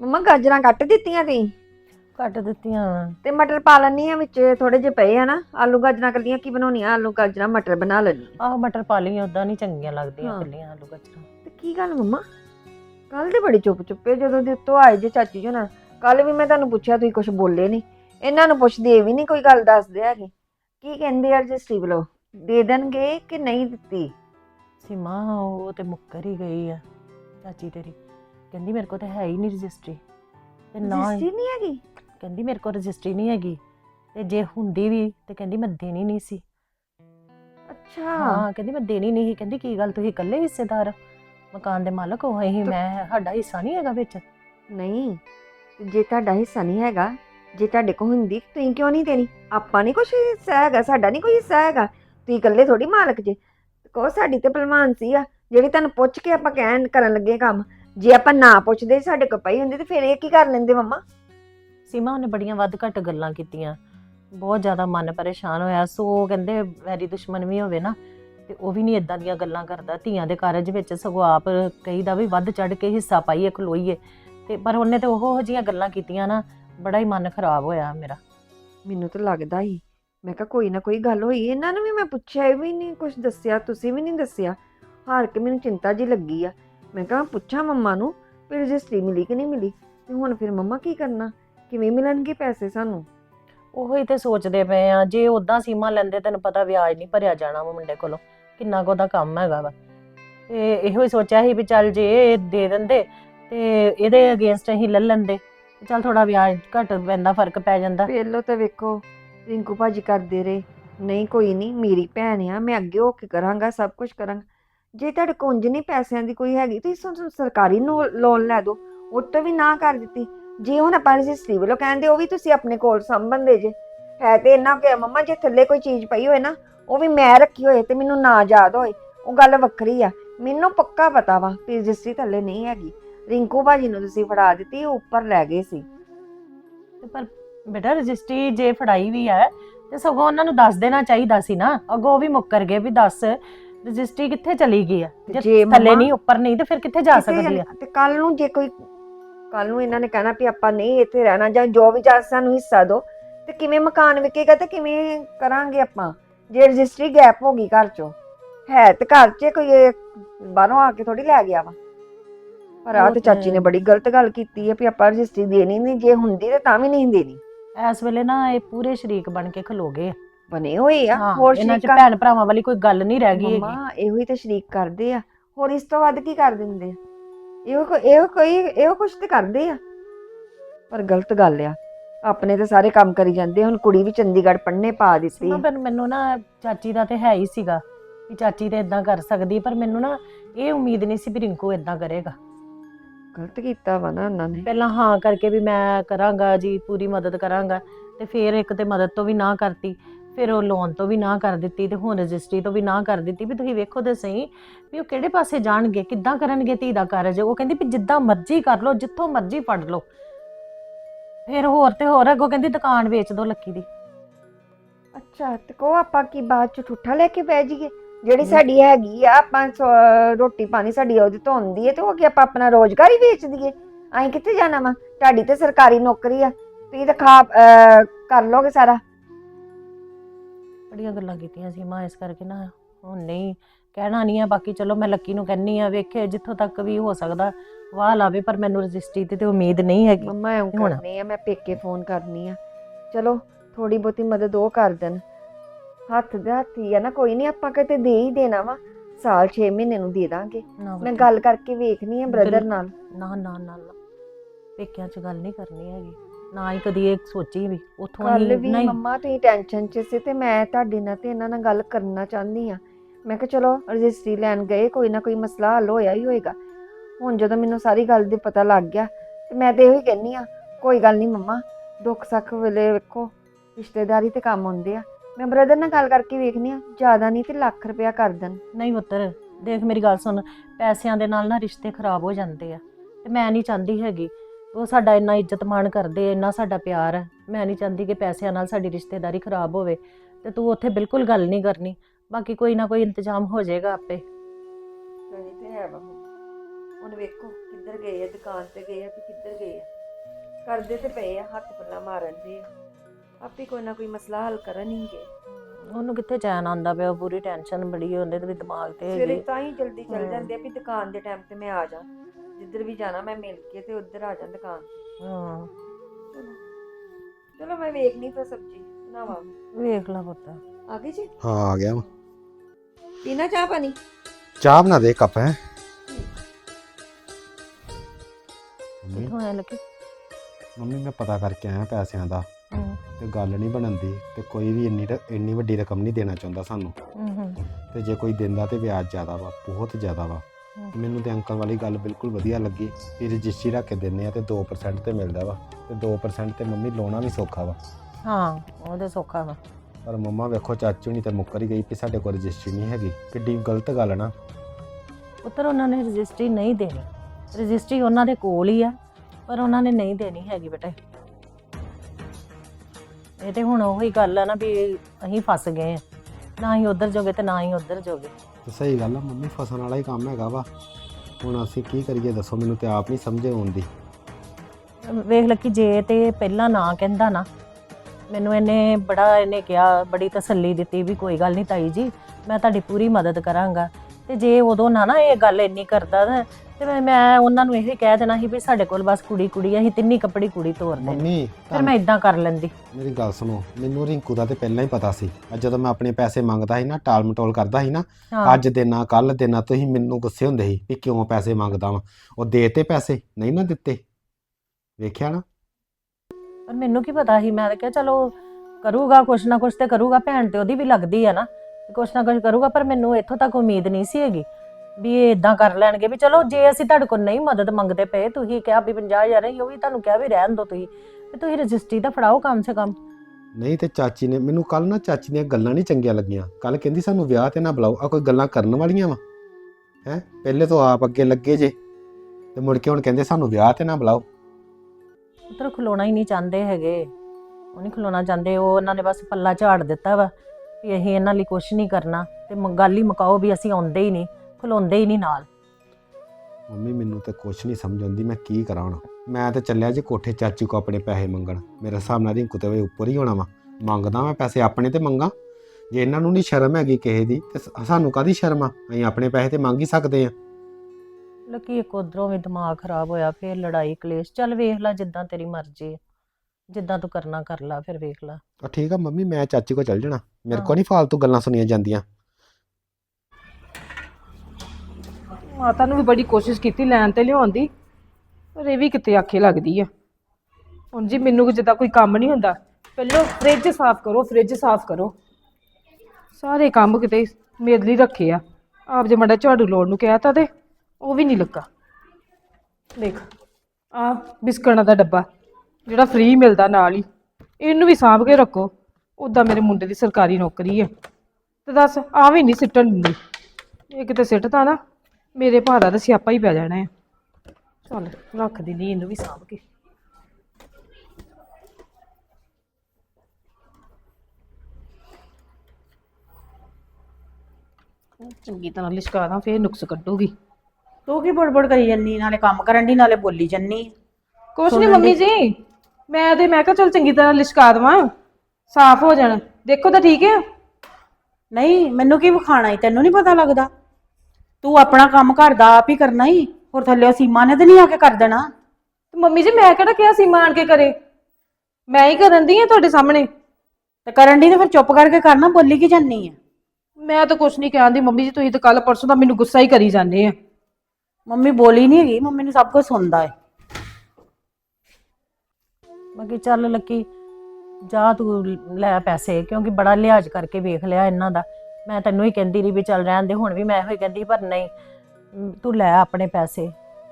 ਮੰਮਾ ਗਾਜਰਾਂ ਕੱਟ ਦਿੱਤੀਆਂ ਤੀ? ਕੱਟ ਦਿੱਤੀਆਂ ਵਾਂ। ਤੇ ਮਟਰ ਪਾ ਲੈਣੀ ਆ ਵਿੱਚ ਥੋੜੇ ਜਿਹੇ ਪਏ ਆ ਨਾ। ਆਲੂ ਗਾਜਰਾਂ ਕੱਲੀਆਂ ਕੀ ਬਣਾਉਣੀਆਂ ਆਲੂ ਗਾਜਰਾਂ ਮਟਰ ਬਣਾ ਲੈਣੀ ਆਹ ਮਟਰ ਪਾ ਲਈਆਂ ਉਦਾਂ ਨਹੀਂ ਚੰਗੀਆਂ ਲੱਗਦੀਆਂ ਹਾਂ। ਕੱਲੀਆਂ ਆਲੂ ਗਾਜਰਾਂ। ਤੇ ਕੀ ਗੱਲ ਮੰਮਾ? ਕੱਲ ਦੇ ਬੜੀ ਚੁੱਪ ਚੁੱਪੇ ਜਦੋਂ ਦੇ ਉੱਤੋਂ ਆਏ ਜੇ ਚਾਚੀ ਜੀ ਨਾਲ ਕੱਲ ਵੀ ਮੈਂ ਤੁਹਾਨੂੰ ਪੁੱਛਿਆ ਤੁਸੀਂ ਕੁਝ ਬੋਲੇ ਨਹੀਂ ਇਹਨਾਂ ਨੂੰ ਪੁੱਛਦੇ ਵੀ ਨਹੀਂ ਕੋਈ ਗੱਲ ਦੱਸਦੇ ਹੈਗੇ। ਕੀ ਕਹਿੰਦੇ ਆ ਰਜਿਸਟਰੀ ਵੱਲੋਂ? ਦੇ ਦੇਣਗੇ ਕਿ ਨਹੀਂ ਦਿੱਤੀ? ਸੀਮਾ ਉਹ ਤੇ ਮੁੱਕਰ ਹੀ ਗਈ ਆ। ਚਾਚੀ ਤੇਰੀ। ਕਹਿੰਦੀ ਮੇਰੇ ਕੋਲ ਤਾਂ ਹੈ ਹੀ ਨਹੀਂ ਰਜਿਸਟਰੀ ਤੇ ਨਾ ਰਜਿਸਟਰੀ ਨਹੀਂ ਹੈਗੀ? ਕਹਿੰਦੀ ਮੇਰੇ ਕੋਲ ਰਜਿਸਟਰੀ ਨਹੀਂ ਹੈਗੀ ਤੇ ਜੇ ਹੁੰਦੀ ਵੀ ਤੇ ਕਹਿੰਦੀ ਮੈਂ ਦੇਣੀ ਨਹੀਂ ਸੀ। ਅੱਛਾ। ਹਾਂ ਕਹਿੰਦੀ ਮੈਂ ਦੇਣੀ ਨਹੀਂ ਸੀ। ਕਹਿੰਦੀ ਕੀ ਗੱਲ ਤੁਸੀਂ ਇਕੱਲੇ ਹਿੱਸੇਦਾਰ ਮਕਾਨ ਦੇ ਮਾਲਕ ਹੋ ਹੀ ਮੈਂ ਸਾਡਾ ਹਿੱਸਾ ਨਹੀਂ ਹੈਗਾ ਵਿੱਚ। ਨਹੀਂ ਜੇ ਤੁਹਾਡਾ ਹਿੱਸਾ ਨਹੀਂ ਹੈਗਾ ਜੇ ਤੁਹਾਡੇ ਕੋਲ ਹੁੰਦੀ ਤੁਸੀਂ ਕਿਉਂ ਨਹੀਂ ਦੇਣੀ? ਆਪਾਂ ਨਹੀਂ ਕੁਛ ਹਿੱਸਾ ਹੈਗਾ ਸਾਡਾ ਨਹੀਂ ਕੋਈ ਹਿੱਸਾ ਹੈਗਾ। ਤੁਸੀਂ ਇਕੱਲੇ ਥੋੜੀ ਮਾਲਕ ਜੇ। ਕਹੋ ਸਾਡੀ ਤੇ ਭਲਵਾਨ ਸੀ ਆ ਜਿਹੜੀ ਤੁਹਾਨੂੰ ਪੁੱਛ ਕੇ ਆਪਾਂ ਕਹਿਣ ਕਰਨ ਲੱਗੇ ਕੰਮ। ਜੇ ਆਪਾਂ ਨਾ ਪੁੱਛਦੇ ਸਾਡੇ ਕੋਲ ਪਈ ਹੁੰਦੀ ਤੇ ਫਿਰ ਇਹ ਕੀ ਕਰ ਲੈਂਦੇ ਮੰਮਾ? ਸੀਮਾ ਉਹਨੇ ਬੜੀਆਂ ਵੱਧ ਘੱਟ ਗੱਲਾਂ ਕੀਤੀਆਂ। ਬਹੁਤ ਜ਼ਿਆਦਾ ਮਨ ਪਰੇਸ਼ਾਨ ਹੋਇਆ। ਸੋ ਕਹਿੰਦੇ ਵੈਰੀ ਦੁਸ਼ਮਣ ਵੀ ਹੋਵੇ ਨਾ ਤੇ ਉਹ ਵੀ ਨਹੀਂ ਇਦਾਂ ਦੀਆਂ ਗੱਲਾਂ ਕਰਦਾ। ਧੀਆਂ ਦੇ ਕਾਰਜ ਵਿੱਚ ਸਗੋਂ ਆਪ ਕਹੀਦਾ ਵੀ ਵੱਧ ਚੜ ਕੇ ਹਿੱਸਾ ਪਾਈਏ ਖਲੋਈਏ। ਤੇ ਪਰ ਉਹਨੇ ਤੇ ਉਹੋ ਜਿਹੀਆਂ ਗੱਲਾਂ ਕੀਤੀਆਂ ਨਾ ਬੜਾ ਹੀ ਮਨ ਖਰਾਬ ਹੋਇਆ ਮੇਰਾ। ਮੈਨੂੰ ਤਾਂ ਲੱਗਦਾ ਹੀ ਮੈਂ ਕਿਹਾ ਕੋਈ ਨਾ ਕੋਈ ਗੱਲ ਹੋਈ। ਇਹਨਾਂ ਨੂੰ ਵੀ ਮੈਂ ਪੁੱਛਿਆ ਇਹ ਵੀ ਨਹੀਂ ਕੁਝ ਦੱਸਿਆ ਤੁਸੀਂ ਵੀ ਨਹੀਂ ਦੱਸਿਆ। ਹਾਰ ਕੇ ਮੈਨੂੰ ਚਿੰਤਾ ਜੀ ਲੱਗੀ ਆ। ਮੈਂ ਕਿਹਾ ਪੁੱਛਾਂ ਮੰਮਾ ਨੂੰ ਵੀ ਰਜਿਸਟਰੀ ਮਿਲੀ ਕਿ ਨਹੀਂ ਮਿਲੀ? ਤੇ ਹੁਣ ਫਿਰ ਮੰਮਾ ਕੀ ਕਰਨਾ? ਕਿਵੇਂ ਮਿਲਣਗੇ ਪੈਸੇ ਸਾਨੂੰ? ਉਹੋ ਹੀ ਤੇ ਸੋਚਦੇ ਪਏ ਆ ਜੇ ਉਦਾਂ ਸੀਮਾ ਲੈਂਦੇ ਤੈਨੂੰ ਪਤਾ ਵਿਆਜ ਨਹੀਂ ਭਰਿਆ ਜਾਣਾ ਵਾ ਮੁੰਡੇ ਕੋਲੋਂ ਕਿੰਨਾ ਕੁ ਉਹਦਾ ਕੰਮ ਹੈਗਾ ਵਾ। ਤੇ ਇਹੋ ਹੀ ਸੋਚਿਆ ਸੀ ਵੀ ਚੱਲ ਜੇ ਇਹ ਦੇ ਦਿੰਦੇ ਤੇ ਇਹਦੇ ਅਗੇਂਸਟ ਅਸੀਂ ਲੈ ਲੈਂਦੇ। ਤੇ ਚੱਲ ਥੋੜਾ ਵਿਆਜ ਘਟ ਪੈਂਦਾ ਫ਼ਰਕ ਪੈ ਜਾਂਦਾ। ਪਹਿਲੋਂ ਤਾਂ ਵੇਖੋ ਰਿੰਕੂ ਭਾਜੀ ਕਰਦੇ ਰਹੇ। ਨਹੀਂ ਕੋਈ ਨਹੀਂ ਮੇਰੀ ਭੈਣ ਆ ਮੈਂ ਅੱਗੇ ਹੋ ਕੇ ਕਰਾਂਗਾ ਸਭ ਕੁਝ ਕਰਾਂਗਾ। ਜੇ ਤੁਹਾਡੇ ਕੋਲ ਉਂਝ ਨਹੀਂ ਪੈਸਿਆਂ ਦੀ ਕੋਈ ਹੈਗੀ, ਤੁਸੀਂ ਸਾਨੂੰ ਸਰਕਾਰੀ ਲੋਨ ਲੈ ਦਿਓ। ਉਹ ਤੋਂ ਵੀ ਨਾ ਕਰ ਦਿੱਤੀ। ਜੇ ਹੁਣ ਆਪਾਂ ਰਜਿਸਟਰੀ ਵੱਲੋਂ ਕਹਿੰਦੇ ਉਹ ਵੀ ਤੁਸੀਂ ਆਪਣੇ ਕੋਲ ਸੰਭੰਦੇ ਜੇ। ਹੈ ਤੇ ਇੰਨਾ ਕਿ ਮੰਮਾ, ਜੇ ਥੱਲੇ ਕੋਈ ਚੀਜ਼ ਪਈ ਹੋਏ ਨਾ, ਉਹ ਵੀ ਮੈਂ ਰੱਖੀ ਹੋਏ ਤੇ ਮੈਨੂੰ ਨਾ ਯਾਦ ਹੋਏ। ਉਹ ਗੱਲ ਵੱਖਰੀ ਆ। ਮੈਨੂੰ ਪੱਕਾ ਪਤਾ ਵਾ ਕਿ ਰਜਿਸਟਰੀ ਥੱਲੇ ਨਹੀਂ ਹੈਗੀ। ਰਿੰਕੂ ਭਾਜੀ ਨੂੰ ਤੁਸੀਂ ਫੜਾ ਦਿੱਤੀ, ਉਹ ਉੱਪਰ ਲੈ ਗਏ ਸੀ। ਤੇ ਪਰ ਬੇਟਾ, ਰਜਿਸਟਰੀ ਜੇ ਫੜਾਈ ਵੀ ਹੈ, ਤੇ ਸਗੋਂ ਉਹਨਾਂ ਨੂੰ ਦੱਸ ਦੇਣਾ ਚਾਹੀਦਾ ਸੀ ਨਾ। ਅੱਗੋਂ ਉਹ ਵੀ ਮੁੱਕਰ ਗਏ ਵੀ ਦੱਸ। ਰਜਿਸਟਰੀ ਕਿੱਥੇ ਚਲੀ ਗਈ ਆ? ਜੇ ਜੇ ਥੱਲੇ ਮੰਮਾ- ਨਹੀਂ ਉੱਪਰ ਨਹੀਂ ਤੇ ਫਿਰ ਕਿੱਥੇ ਜਾ ਸਕਦੀ ਆ? ਤੇ ਕੱਲ ਨੂੰ ਜੇ ਕੋਈ ਕੱਲ ਨੂੰ ਇਹਨਾਂ ਨੇ ਕਹਿਣਾ ਵੀ ਆਪਾਂ ਨਹੀਂ ਇੱਥੇ ਰਹਿਣਾ ਜਾਂ ਜੋ ਵੀ ਜਾਂ ਸਾਨੂੰ ਹਿੱਸਾ ਦਿਓ ਤੇ ਕਿਵੇਂ ਮਕਾਨ ਵਿਕੇਗਾ ਤੇ ਕਿਵੇਂ ਕਰਾਂਗੇ ਆਪਾਂ? ਜੇ ਰਜਿਸਟਰੀ ਗੈਪ ਹੋ ਗਈ ਘਰ ਚੋਂ ਹੈ ਤੇ ਘਰ 'ਚ ਕੋਈ ਇਹ ਬਾਹਰੋਂ ਆ ਕੇ ਥੋੜੀ ਲੈ ਗਿਆ ਵਾ। ਪਰ ਆ ਉਹ ਤੇ ਤਾਂ ਚਾਚੀ ਨੇ ਬੜੀ ਗਲਤ ਗੱਲ ਕੀਤੀ ਹੈ ਵੀ ਆਪਾਂ ਰਜਿਸਟਰੀ ਦੇਣੀ ਨਹੀਂ ਜੇ ਹੁੰਦੀ ਤੇ ਤਾਂ ਵੀ ਨਹੀਂ ਦੇਣੀ। ਇਸ ਵੇਲੇ ਨਾ ਇਹ ਪੂਰੇ ਸ਼ਰੀਕ ਬਣ ਕੇ ਖਲੋ ਗਏ ਆ। ਬਣੇ ਹੋਏ ਆ ਹਾਂ, ਹੋਰ ਇਹਨਾਂ ਚ ਸ਼ਰੀਕਾਂ ਭੈਣ ਭਰਾਵਾਂ ਵਾਲੀ ਕੋਈ ਗੱਲ ਨਹੀਂ ਰਹਿ ਗਈ ਹੈਗੀ। ਮੰਮਾ ਇਹੋ ਹੀ ਤਾਂ ਸ਼ਰੀਕ ਕਰਦੇ ਆ। ਹੋਰ ਇਸ ਤੋਂ ਵੱਧ ਕੀ ਕਰ ਦਿੰਦੇ ਆ? ਇਹੋ ਕੋ ਇਹੋ ਕੋਈ ਇਹੋ ਕੁਛ ਤੇ ਕਰਦੇ ਆ। ਪਰ ਗਲਤ ਗੱਲ ਆ। ਆਪਣੇ ਤੇ ਸਾਰੇ ਕੰਮ ਕਰੀ ਜਾਂਦੇ ਹੁਣ ਕੁੜੀ ਵੀ ਚੰਡੀਗੜ੍ਹ ਪੜ੍ਹਨੇ ਪਾ ਦਿੱਤੀ ਪਰ ਮੈਨੂੰ ਨਾ ਚਾਚੀ ਦਾ ਤੇ ਹੈ ਹੀ ਸੀਗਾ ਵੀ ਚਾਚੀ ਤੇ ਇਦਾਂ ਕਰ ਸਕਦੀ ਪਰ ਮੈਨੂੰ ਨਾ ਇਹ ਉਮੀਦ ਨਹੀਂ ਸੀ ਵੀ ਰਿੰਕੂ ਇਦਾਂ ਕਰੇਗਾ। ਗਲਤ ਕੀਤਾ ਵਾ ਨਾ ਉਹਨਾਂ ਨੇ। ਪਹਿਲਾਂ ਹਾਂ ਕਰਕੇ ਵੀ ਮੈਂ ਕਰਾਂਗਾ ਜੀ ਪੂਰੀ ਮਦਦ ਕਰਾਂਗਾ ਤੇ ਫਿਰ ਇੱਕ ਤੇ ਮਦਦ ਤੋਂ ਵੀ ਨਾ ਕਰਤੀ। ਫਿਰ ਉਹ ਲੋਨ ਤੋਂ ਵੀ ਨਾ ਕਰ ਦਿੱਤੀ ਤੇ ਹੁਣ ਰਜਿਸਟਰੀ ਤੋਂ ਵੀ ਨਾ ਕਰ ਦਿੱਤੀ ਵੀ ਤੁਸੀਂ ਵੇਖੋ ਤੇ ਸਹੀ ਵੀ ਉਹ ਕਿਹੜੇ ਪਾਸੇ ਜਾਣਗੇ ਕਿੱਦਾਂ ਕਰਨਗੇ ਧੀ ਦਾ ਕਾਰਜ? ਉਹ ਕਹਿੰਦੀ ਵੀ ਜਿੱਦਾਂ ਮਰਜ਼ੀ ਕਰ ਲਓ ਜਿੱਥੋਂ ਮਰਜ਼ੀ ਫੜ ਲਓ। ਫਿਰ ਹੋਰ ਤੇ ਹੋਰ ਅੱਗੋਂ ਕਹਿੰਦੀ ਦੁਕਾਨ ਵੇਚ ਦੋ ਲੱਕੀ ਦੀ। ਅੱਛਾ ਤੇ ਕੋ ਆਪਾਂ ਕੀ ਬਾਅਦ ਚ ਠੁੱਠਾ ਲੈ ਕੇ ਬਹਿ ਜਾਈਏ? ਜਿਹੜੀ। ਸਾਡੀ ਹੈਗੀ ਆ ਆਪਾਂ ਸੌ- ਰੋਟੀ ਪਾਣੀ ਸਾਡੀ ਉਹਦੇ ਤੋਂ ਹੁੰਦੀ ਹੈ ਤੇ ਉਹ ਕੀ ਆਪਾਂ ਆਪਣਾ ਰੋਜ਼ਗਾਰ ਹੀ ਵੇਚ ਦਈਏ। ਐਂ ਕਿੱਥੇ ਜਾਣਾ ਵਾ? ਤੁਹਾਡੀ ਤੇ ਸਰਕਾਰੀ ਨੌਕਰੀ ਆ। ਤੁਸੀਂ ਤਾਂ ਖਾ ਅਹ, ਕਰ ਲੋਗੇ ਸਾਰਾ। ਬੜੀਆਂ ਗੱਲਾਂ ਕੀਤੀਆਂ ਸੀ ਮਾਂ ਇਸ ਕਰਕੇ ਨਾ ਹੁਣ ਨਹੀਂ ਕਹਿਣਾ ਨਹੀਂ ਆ ਬਾਕੀ ਚਲੋ ਮੈਂ ਲੱਕੀ ਨੂੰ ਕਹਿੰਨੀ ਆ ਵੇਖੇ ਜਿੱਥੋਂ ਤੱਕ ਵੀ ਹੋ ਸਕਦਾ ਵਾਹ ਲਾਵੇ ਪਰ ਮੈਨੂੰ ਰਜਿਸਟਰੀ ਤੇ ਤੇ ਉਮੀਦ ਨਹੀਂ ਹੈਗੀ। ਮੰਮਾ ਐਂ ਹੁਣ। ਕਰਨੀ ਆ ਮੈਂ ਪੇਕੇ ਫੋਨ ਕਰਨੀ ਆ। ਚਲੋ ਥੋੜੀ ਬਹੁਤੀ ਮਦਦ ਉਹ ਕਰ ਦੇਣ। ਹੱਥ ਦੇ ਹੱਥੀ ਆ ਨਾ ਕੋਈ ਨਹੀਂ ਆਪਾਂ ਕਿਤੇ ਦੇ ਹੀ ਦੇਣਾ ਵਾ। ਸਾਲ 6 ਮਹੀਨੇ ਨੂੰ ਦੇ ਦਾਂਗੇ। ਨਾ ਮੈਂ ਗੱਲ ਕਰਕੇ ਵੇਖਣੀ ਆ ਬ੍ਰਦਰ ਨਾਲ। ਨਾ ਨਾ ਨਾ ਨਾ। ਪੇਕਿਆਂ 'ਚ ਗੱਲ ਨਹੀਂ ਕਰਨੀ ਹੈਗੀ। ਨਾ ਹੀ ਕਦੀ ਇਹ ਸੋਚੀ ਵੀ ਉਥੋਂ ਕੱਲ ਹੀ ਵੀ ਨਹੀਂ। ਮੰਮਾ ਤੁਸੀਂ ਟੈਨਸ਼ਨ 'ਚ ਸੀ ਤੇ ਮੈਂ ਤੁਹਾਡੇ ਨਾਲ ਤੇ ਇਹਨਾਂ ਨਾਲ ਗੱਲ ਕਰਨਾ ਚਾਹੁੰਦੀ ਆ ਮੈਂ ਕਿਹਾ ਚਲੋ ਰਜਿਸਟਰੀ ਲੈਣ ਗਏ ਕੋਈ ਨਾ ਕੋਈ ਮਸਲਾ ਹੱਲ ਹੋਇਆ ਹੀ ਹੋਏਗਾ। ਹੁਣ ਜਦੋਂ ਮੈਨੂੰ ਸਾਰੀ ਗੱਲ ਦੀ ਪਤਾ ਲੱਗ ਗਿਆ ਤੇ ਮੈਂ ਤੇ ਇਹੋ ਹੀ ਕਹਿੰਨੀ ਆ ਕੋਈ ਗੱਲ ਨਹੀਂ ਮੰਮਾ ਦੁੱਖ ਸੁੱਖ ਵੇਲੇ ਵੇਖੋ ਰਿਸ਼ਤੇਦਾਰੀ ਤੇ ਕੰਮ ਹੁੰਦੇ ਆ। ਮੈਂ ਬ੍ਰਦਰ ਨਾਲ ਗੱਲ ਕਰਕੇ ਵੇਖਨੀ ਆ ਜ਼ਿਆਦਾ ਨਹੀਂ ਤੇ ਲੱਖ ਰੁਪਇਆ ਕਰ ਦੇਣ। ਨਹੀਂ ਪੁੱਤਰ ਦੇਖ ਮੇਰੀ ਗੱਲ ਸੁਣ ਪੈਸਿਆਂ ਦੇ ਨਾਲ ਨਾ ਰਿਸ਼ਤੇ ਖਰਾਬ ਹੋ ਜਾਂਦੇ ਆ। ਤੇ ਮੈਂ ਨਹੀਂ ਚਾਹੁੰਦੀ ਹੈਗੀ ਉਹ ਸਾਡਾ ਇੰਨਾ ਇੱਜ਼ਤ ਮਾਣ ਕਰਦੇ ਇੰਨਾ ਸਾਡਾ ਪਿਆਰ ਹੈ। ਮੈਂ ਨਹੀਂ ਚਾਹੁੰਦੀ ਕਿ ਪੈਸਿਆਂ ਨਾਲ ਸਾਡੀ ਰਿਸ਼ਤੇਦਾਰੀ ਖਰਾਬ ਹੋਵੇ। ਤੇ ਤੂੰ ਉੱਥੇ ਬਿਲਕੁਲ ਗੱਲ ਨਹੀਂ ਕਰਨੀ। ਬਾਕੀ ਕੋਈ ਨਾ ਕੋਈ ਇੰਤਜ਼ਾਮ ਹੋ ਜਾਏਗਾ ਆਪੇ। ਸਹੀ ਤੇ ਹੈ ਬਾਬੂ ਹੁਣ। ਵੇਖੋ ਕਿੱਧਰ ਗਏ ਆ ਦੁਕਾਨ ਤੇ ਗਏ ਆ ਕਿ ਕਿੱਧਰ ਗਏ ਆ। ਕਰਦੇ ਤੇ ਪਏ ਆ ਹੱਥ ਪੱਲਾ ਮਾਰਨ ਦੇ ਆਪੇ ਕੋਈ ਨਾ ਕੋਈ ਮਸਲਾ ਹੱਲ ਕਰਨਗੇ ਉਹਨੂੰ ਕਿੱਥੇ ਚੈਨ ਆਉਂਦਾ ਪਿਆ ਉਹ ਪੂਰੀ ਟੈਨਸ਼ਨ ਬੜੀ ਉਹਦੇ ਤੇ ਦਿਮਾਗ ਤੇ ਸਵੇਰੇ ਹੈਗੀ। ਤਾਂ ਹੀ ਜਲਦੀ ਚੱਲ ਹਾਂ। ਜਾਂਦੇ ਆ ਵੀ ਦੁਕਾਨ ਦੇ ਟਾਈਮ ਤੇ ਮੈਂ ਆ ਜਾ। ਜਿੱਧਰ ਵੀ ਜਾਣਾ ਮੈਂ ਮਿਲ ਕੇ ਤੇ ਉੱਧਰ ਆ ਜਾ ਦੁਕਾਨ ਤੇ। ਹਾਂ। ਚਲੋ ਮੈਂ ਵੇਖਣੀ ਤਾਂ ਸਬਜ਼ੀ ਬਣਾਵਾਂ। ਵੇਖ ਲਾ ਪੁੱਤ। ਆ ਗਈ ਜੀ? ਹਾਂ ਆ ਗਿਆ ਵਾ। ਪੀਣਾ ਚਾਹ ਪਾਣੀ? ਚਾਹ ਬਣਾ ਦੇ ਕੱਪ ਹੈ। ਮੰਮੀ। ਕਿੱਥੋਂ ਆਇਆ ਲੱਗੇ? ਮੰਮੀ ਮੈਂ ਪਤਾ ਕਰਕੇ ਆਇਆ ਪੈਸਿਆਂ ਦਾ। ਹੂੰ। ਤੇ ਗੱਲ ਨਹੀਂ ਬਣਦੀ। ਤੇ ਕੋਈ ਵੀ ਇੰਨੀ ਰ- ਇੰਨੀ ਵੱਡੀ ਰਕਮ ਨਹੀਂ ਦੇਣਾ ਚਾਹੁੰਦਾ ਸਾਨੂੰ। ਹੂੰ ਹੂੰ। ਤੇ ਜੇ ਕੋਈ ਦਿੰਦਾ ਤੇ ਵਿਆਜ ਜ਼ਿਆਦਾ ਵਾ ਬਹੁਤ ਜ਼ਿਆਦਾ ਵਾ। ਮੈਨੂੰ ਤੇ ਅੰਕਲ ਵਾਲੀ ਗੱਲ ਬਿਲਕੁਲ ਵਧੀਆ ਲੱਗੀ। ਕਿ ਰਜਿਸਟਰੀ ਰੱਖ ਕੇ ਦਿੰਨੇ ਆ ਤੇ 2% ਤੇ ਮਿਲਦਾ ਵਾ। ਤੇ 2% ਤੇ ਮੰਮੀ ਲਾਉਣਾ ਵੀ ਸੌਖਾ ਵਾ। ਹਾਂ ਉਹਦੇ ਸੌਖਾ ਵਾ। ਪਰ ਮੰਮਾ ਵੇਖੋ ਚਾਚੂ ਨਹੀਂ ਤੇ ਮੁੱਕਰ ਹੀ ਗਈ ਕਿ ਸਾਡੇ ਕੋਲ ਰਜਿਸਟਰੀ ਨਹੀਂ ਹੈਗੀ। ਕਿੱਡੀ ਗਲਤ ਗੱਲ ਨਾ। ਉੱਤਰ ਉਹਨਾਂ ਨੇ ਰਜਿਸਟਰੀ ਨਹੀਂ ਦੇਣੀ। ਰਜਿਸਟਰੀ ਉਹਨਾਂ ਦੇ ਕੋਲ ਹੀ ਆ ਪਰ ਉਹਨਾਂ ਨੇ ਨਹੀਂ ਦੇਣੀ ਹੈਗੀ ਬੇਟੇ। ਇਹ ਤੇ ਹੁਣ ਉਹੀ ਗੱਲ ਆ ਨਾ ਵੀ ਅਸੀਂ ਫਸ ਗਏ ਆ। ਨਾ ਹੀ ਉਧਰ ਜੋਗੇ ਤੇ ਨਾ ਹੀ ਉਧਰ ਜੋਗੇ। ਤੇ ਸਹੀ ਗੱਲ ਆ ਮੰਮੀ ਫਸਣ ਵਾਲਾ ਹੀ ਕੰਮ ਹੈਗਾ ਵਾ। ਹੁਣ ਅਸੀਂ ਕੀ ਕਰੀਏ ਦੱਸੋ ਮੈਨੂੰ ਤੇ ਆਪ ਨਹੀਂ ਸਮਝ ਆਉਂਦੀ। ਵੇਖ ਲੱਕੀ ਜੇ ਤੇ ਪਹਿਲਾਂ ਨਾ ਕਹਿੰਦਾ ਨਾ ਮੈਨੂੰ ਇਹਨੇ ਬੜਾ ਇਹਨੇ ਕਿਹਾ ਬੜੀ ਤਸੱਲੀ ਦਿੱਤੀ ਵੀ ਕੋਈ ਗੱਲ ਨਹੀਂ ਤਾਈ ਜੀ ਮੈਂ ਤੁਹਾਡੀ ਪੂਰੀ ਮਦਦ ਕਰਾਂਗਾ। ਤੇ ਜੇ ਉਦੋਂ ਨਾ ਨਾ ਇਹ ਗੱਲ ਇੰਨੀ ਕਰਦਾ ਨਾ ਤੇ ਮੈਂ- ਮੈਂ ਉਹਨਾਂ ਨੂੰ ਇਹ ਕਹਿ ਦੇਣਾ ਸੀ ਵੀ ਸਾਡੇ ਕੋਲ ਬਸ ਕੁੜੀ ਕੁੜੀ ਆ, ਅਸੀਂ ਤਿੰਨੀ ਕੱਪੜੀ ਕੁੜੀ ਤੋਰਦੇ ਨੇ ਮੰਮੀ ਫਿਰ ਮੈਂ ਇਦਾਂ ਕਰ ਲੈਂਦੀ। ਮੇਰੀ ਗੱਲ ਸੁਣੋ ਮੈਨੂੰ ਰਿੰਕੂ ਦਾ ਤੇ ਪਹਿਲਾਂ ਹੀ ਪਤਾ ਸੀ। ਅੱਜ ਜਦੋਂ ਮੈਂ ਆਪਣੇ ਪੈਸੇ ਮੰਗਦਾ ਸੀ ਨਾ ਟਾਲ ਮਟੋਲ ਕਰਦਾ ਸੀ ਨਾ ਹਾਂ। ਅੱਜ ਦੇਣਾ ਕੱਲ ਦੇਣਾ ਤੁਸੀਂ ਮੈਨੂੰ ਗੁੱਸੇ ਹੁੰਦੇ ਸੀ ਵੀ ਕਿਉਂ ਪੈਸੇ ਮੰਗਦਾ ਵਾਂ। ਉਹ ਦੇਤੇ ਪੈਸੇ ਨਹੀਂ ਨਾ ਦਿੱਤੇ। ਵੇਖਿਆ ਨਾ? ਪਰ ਮੈਨੂੰ ਕੀ ਪਤਾ ਸੀ ਮੈਂ ਤਾਂ ਕਿਹਾ ਚਲੋ ਕਰੂਗਾ ਕੁਛ ਨਾ ਕੁਛ ਤੇ ਕਰੂਗਾ ਭੈਣ ਤੇ ਉਹਦੀ ਵੀ ਲੱਗਦੀ ਆ ਨਾ। ਤੇ ਕੁਛ ਨਾ ਕੁਛ ਕਰੂਗਾ ਪਰ ਮੈਨੂੰ ਇੱਥੋਂ ਤੱਕ ਉਮੀਦ ਨਹੀਂ ਸੀ ਹੈਗੀ। ਵੀ ਇਹ ਇਦਾਂ ਕਰ ਲੈਣਗੇ ਵੀ ਚਲੋ ਜੇ ਅਸੀਂ ਤੁਹਾਡੇ ਕੋਲ ਨਹੀਂ ਮਦਦ ਮੰਗਦੇ ਪਏ ਤੁਸੀਂ ਕਿਹਾ ਵੀ 50000 ਹੈ ਉਹ ਵੀ ਤੁਹਾਨੂੰ ਕਿਹਾ ਵੀ ਰਹਿਣ ਦਿਓ ਤੁਸੀਂ ਵੀ ਤੁਸੀਂ ਰਜਿਸਟਰੀ ਤਾਂ ਫੜਾਓ ਕਮ ਸੇ ਕਮ। ਨਹੀਂ ਤੇ ਚਾਚੀ ਨੇ ਮੈਨੂੰ ਕੱਲ ਨਾ ਚਾਚੀ ਦੀਆਂ ਗੱਲਾਂ ਨਹੀਂ ਚੰਗੀਆਂ ਲੱਗੀਆਂ ਕੱਲ ਕਹਿੰਦੀ ਸਾਨੂੰ ਵਿਆਹ ਤੇ ਨਾ ਬੁਲਾਓ ਆ ਕੋਈ ਗੱਲਾਂ ਕਰਨ ਵਾਲੀਆਂ ਵਾ। ਹੈ ਪਹਿਲੇ ਤੋਂ ਆਪ ਅੱਗੇ ਲੱਗੇ ਜੇ ਤੇ ਮੁੜ ਕੇ ਹੁਣ ਕਹਿੰਦੇ ਸਾਨੂੰ ਵਿਆਹ ਤੇ ਨਾ ਬੁਲਾਓ। ਉਧਰ ਖਲੋਣਾ ਹੀ ਨਹੀਂ ਚਾਹੁੰਦੇ ਹੈਗੇ ਉਹ ਨਹੀਂ ਖਲੋਣਾ ਚਾਹੁੰਦੇ ਉਹ ਉਹਨਾਂ ਨੇ ਬਸ ਪੱਲਾ ਝਾੜ ਦਿੱਤਾ ਵਾ ਵੀ ਅਸੀਂ ਇਹਨਾਂ ਲਈ ਕੁਛ ਨਹੀਂ ਕਰਨਾ ਤੇ ਮ- ਗੱਲ ਹੀ ਮੁਕਾਓ ਵੀ ਅਸੀਂ ਆਉਂਦੇ ਹੀ ਨਹੀਂ। ਖਲੋਂਦੇ ਹੀ ਨਹੀਂ ਨਾਲ। ਮੰਮੀ ਮੈਨੂੰ ਤੇ ਕੁਛ ਨਹੀਂ ਸਮਝ ਆਉਂਦੀ ਮੈਂ ਕੀ ਕਰਾਂ ਹੁਣ? ਮੈਂ ਤੇ ਚੱਲਿਆ ਜੀ ਕੋਠੇ ਚਾਚੂ ਕੋ ਆਪਣੇ ਪੈਸੇ ਮੰਗਣ। ਮੇਰੇ ਹਿਸਾਬ ਨਾਲ ਰਿੰਕੂ ਤੇ ਵੀ ਉੱਪਰ ਹੀ ਹੋਣਾ ਵਾ। ਮੰਗਦਾ ਮੈਂ ਪੈਸੇ ਆਪਣੇ ਤੇ ਮੰਗਾ? ਜੇ ਇਹਨਾਂ ਨੂੰ ਨਹੀਂ ਸ਼ਰਮ ਹੈਗੀ ਕਿਸੇ ਦੀ ਤੇ ਸ- ਸਾਨੂੰ ਕਾਦੀ ਸ਼ਰਮ ਆ? ਅਸੀਂ ਆਪਣੇ ਪੈਸੇ ਤੇ ਮੰਗ ਹੀ ਸਕਦੇ ਆ ਲੱਕੀ ਇੱਕ ਉਧਰੋਂ ਵੀ ਦਿਮਾਗ ਖਰਾਬ ਹੋਇਆ ਫਿਰ ਲੜਾਈ ਕਲੇਸ਼। ਚੱਲ ਵੇਖ ਲੈ ਜਿੱਦਾਂ ਤੇਰੀ ਮਰਜ਼ੀ ਹੈ ਜਿੱਦਾਂ ਤੂੰ ਕਰਨਾ ਕਰ ਲੈ ਫਿਰ ਵੇਖ ਲੈ। ਤਾਂ ਠੀਕ ਆ ਮੰਮੀ ਮੈਂ ਚਾਚੀ ਕੋ ਚੱਲ ਜਾਣਾ। ਮੇਰੇ ਕੋ ਹਾਂ। ਨਹੀਂ ਫਾਲਤੂ ਗੱਲਾਂ ਸੁਣੀਆਂ ਜਾਂਦੀਆਂ। ਮਾਤਾ ਨੂੰ ਵੀ ਬੜੀ ਕੋਸ਼ਿਸ਼ ਕੀਤੀ ਲੈਣ ਤੇ ਲਿਆਉਣ ਦੀ, ਪਰ ਇਹ ਵੀ ਕਿਤੇ ਆਖੇ ਲੱਗਦੀ ਆ। ਹੁਣ ਜੀ ਮੈਨੂੰ ਜਿੱਦਾਂ ਕੋਈ ਕੰਮ ਨਹੀਂ ਹੁੰਦਾ, ਪਹਿਲਾਂ ਫ੍ਰਿਜ ਸਾਫ਼ ਕਰੋ, ਫ੍ਰਿਜ ਸਾਫ਼ ਕਰੋ। ਸਾਰੇ ਕੰਮ ਕਿਤੇ ਮੇਰੇ ਲਈ ਰੱਖੇ ਆ। ਆਪ ਜੇ ਮੜਾ ਝਾੜੂ ਲਾਉਣ ਨੂੰ ਕਿਹਾ ਤਾਂ ਤੇ ਉਹ ਵੀ ਨਹੀਂ ਲੱਗਾ। ਦੇਖ ਆ ਬਿਸਕਟਾਂ ਦਾ ਡੱਬਾ, ਜਿਹੜਾ ਫ੍ਰੀ ਮਿਲਦਾ ਨਾਲ ਹੀ, ਇਹਨੂੰ ਵੀ ਸਾਂਭ ਕੇ ਰੱਖੋ। ਉਦਾਂ ਮੇਰੇ ਮੁੰਡੇ ਦੀ ਸਰਕਾਰੀ ਨੌਕਰੀ ਹੈ ਤੇ ਦੱਸ ਆ ਵੀ ਨਹੀਂ ਸਿੱਟਣ ਦਿੰਦੀ। ਇਹ ਕਿਤੇ ਸਿੱਟਦਾ ਨਾ ਮੇਰੇ ਭਾ ਦਾ ਤਾਂ ਸਿਆਪਾ ਹੀ ਪੈ ਜਾਣਾ ਹੈ। ਚੱਲ ਰੱਖ ਦਿੰਦੀ ਇਹਨੂੰ ਵੀ ਸਾਂਭ ਕੇ। ਚੰਗੀ ਤਰ੍ਹਾਂ ਲਿਸ਼ਕਾ ਦਾਂ ਫੇਰ ਨੁਕਸ ਕੱਢੂਗੀ। ਤੂੰ ਕੀ ਬੜਬੜ ਕਰੀ ਜੰਨੀ ਨਾਲੇ ਕੰਮ ਕਰਨ ਦੀ ਨਾਲੇ ਬੋਲੀ ਜੰਨੀ ਕੁਛ ਨਹੀਂ ਮੰਮੀ ਜੀ ਮੈਂ ਤੇ ਮੈਂ ਕਿਹਾ ਚਲ ਚੰਗੀ ਤਰ੍ਹਾਂ ਲਿਸ਼ਕਾ ਦੇਵਾਂ ਸਾਫ਼ ਹੋ ਜਾਣ। ਦੇਖੋ ਤਾਂ ਠੀਕ ਹੈ ਨਹੀਂ ਮੈਨੂੰ ਕੀ ਵਿਖਾਣਾ ਈ ਤੈਨੂੰ ਨਹੀਂ ਪਤਾ ਲੱਗਦਾ। ਤੂੰ ਆਪਣਾ ਕੰਮ ਘਰ ਦਾ ਆਪ ਹੀ ਕਰਨਾ ਹੀ ਹੋਰ ਥੱਲੇ ਸੀਮਾ ਨੇ ਤੇ ਨਹੀਂ ਆ ਕੇ ਕਰ ਦੇਣਾ। ਤੇ ਮੰਮੀ ਜੀ ਮੈਂ ਕਿਹੜਾ ਕਿਹਾ ਸੀ ਮਾਣ ਕੇ ਕਰੇ? ਮੈਂ ਹੀ ਕਰਨ ਦੀ ਆ ਤੁਹਾਡੇ ਸਾਹਮਣੇ। ਤੇ ਕਰਨ ਦੀ ਤੇ ਫਿਰ ਚੁੱਪ ਕਰਕੇ ਕਰਨਾ ਬੋਲੀ ਕੀ ਜੰਨੀ ਆ? ਮੈਂ ਤਾਂ ਕੁਛ ਨਹੀਂ ਕਹਿੰਦੀ ਮੰਮੀ ਜੀ ਤੁਸੀਂ ਤਾਂ ਕੱਲ ਪਰਸੋਂ ਦਾ ਮੈਨੂੰ ਗੁੱਸਾ ਹੀ ਕਰੀ ਜਾਂਦੇ ਆ। ਮੰਮੀ ਬੋਲੀ ਨਹੀਂ ਹੈਗੀ ਮੰਮੀ ਨੂੰ ਸਭ ਕੁਝ ਸੁਣਦਾ ਏ। ਬਾਕੀ ਚੱਲ ਲੱਕੀ ਜਾ ਤੂੰ ਲੈ ਪੈਸੇ ਕਿਉਂਕਿ ਬੜਾ ਲਿਹਾਜ਼ ਕਰਕੇ ਵੇਖ ਲਿਆ ਇਹਨਾਂ ਦਾ। ਮੈਂ ਤੈਨੂੰ ਹੀ ਕਹਿੰਦੀ ਰਹੀ ਵੀ ਚੱਲ ਰਹਿਣ ਦੇ ਹੁਣ ਵੀ ਮੈਂ ਇਹੋ ਹੀ ਕਹਿੰਦੀ ਪਰ ਨਹੀਂ ਅਮ, ਤੂੰ ਲੈ ਆਪਣੇ ਪੈਸੇ।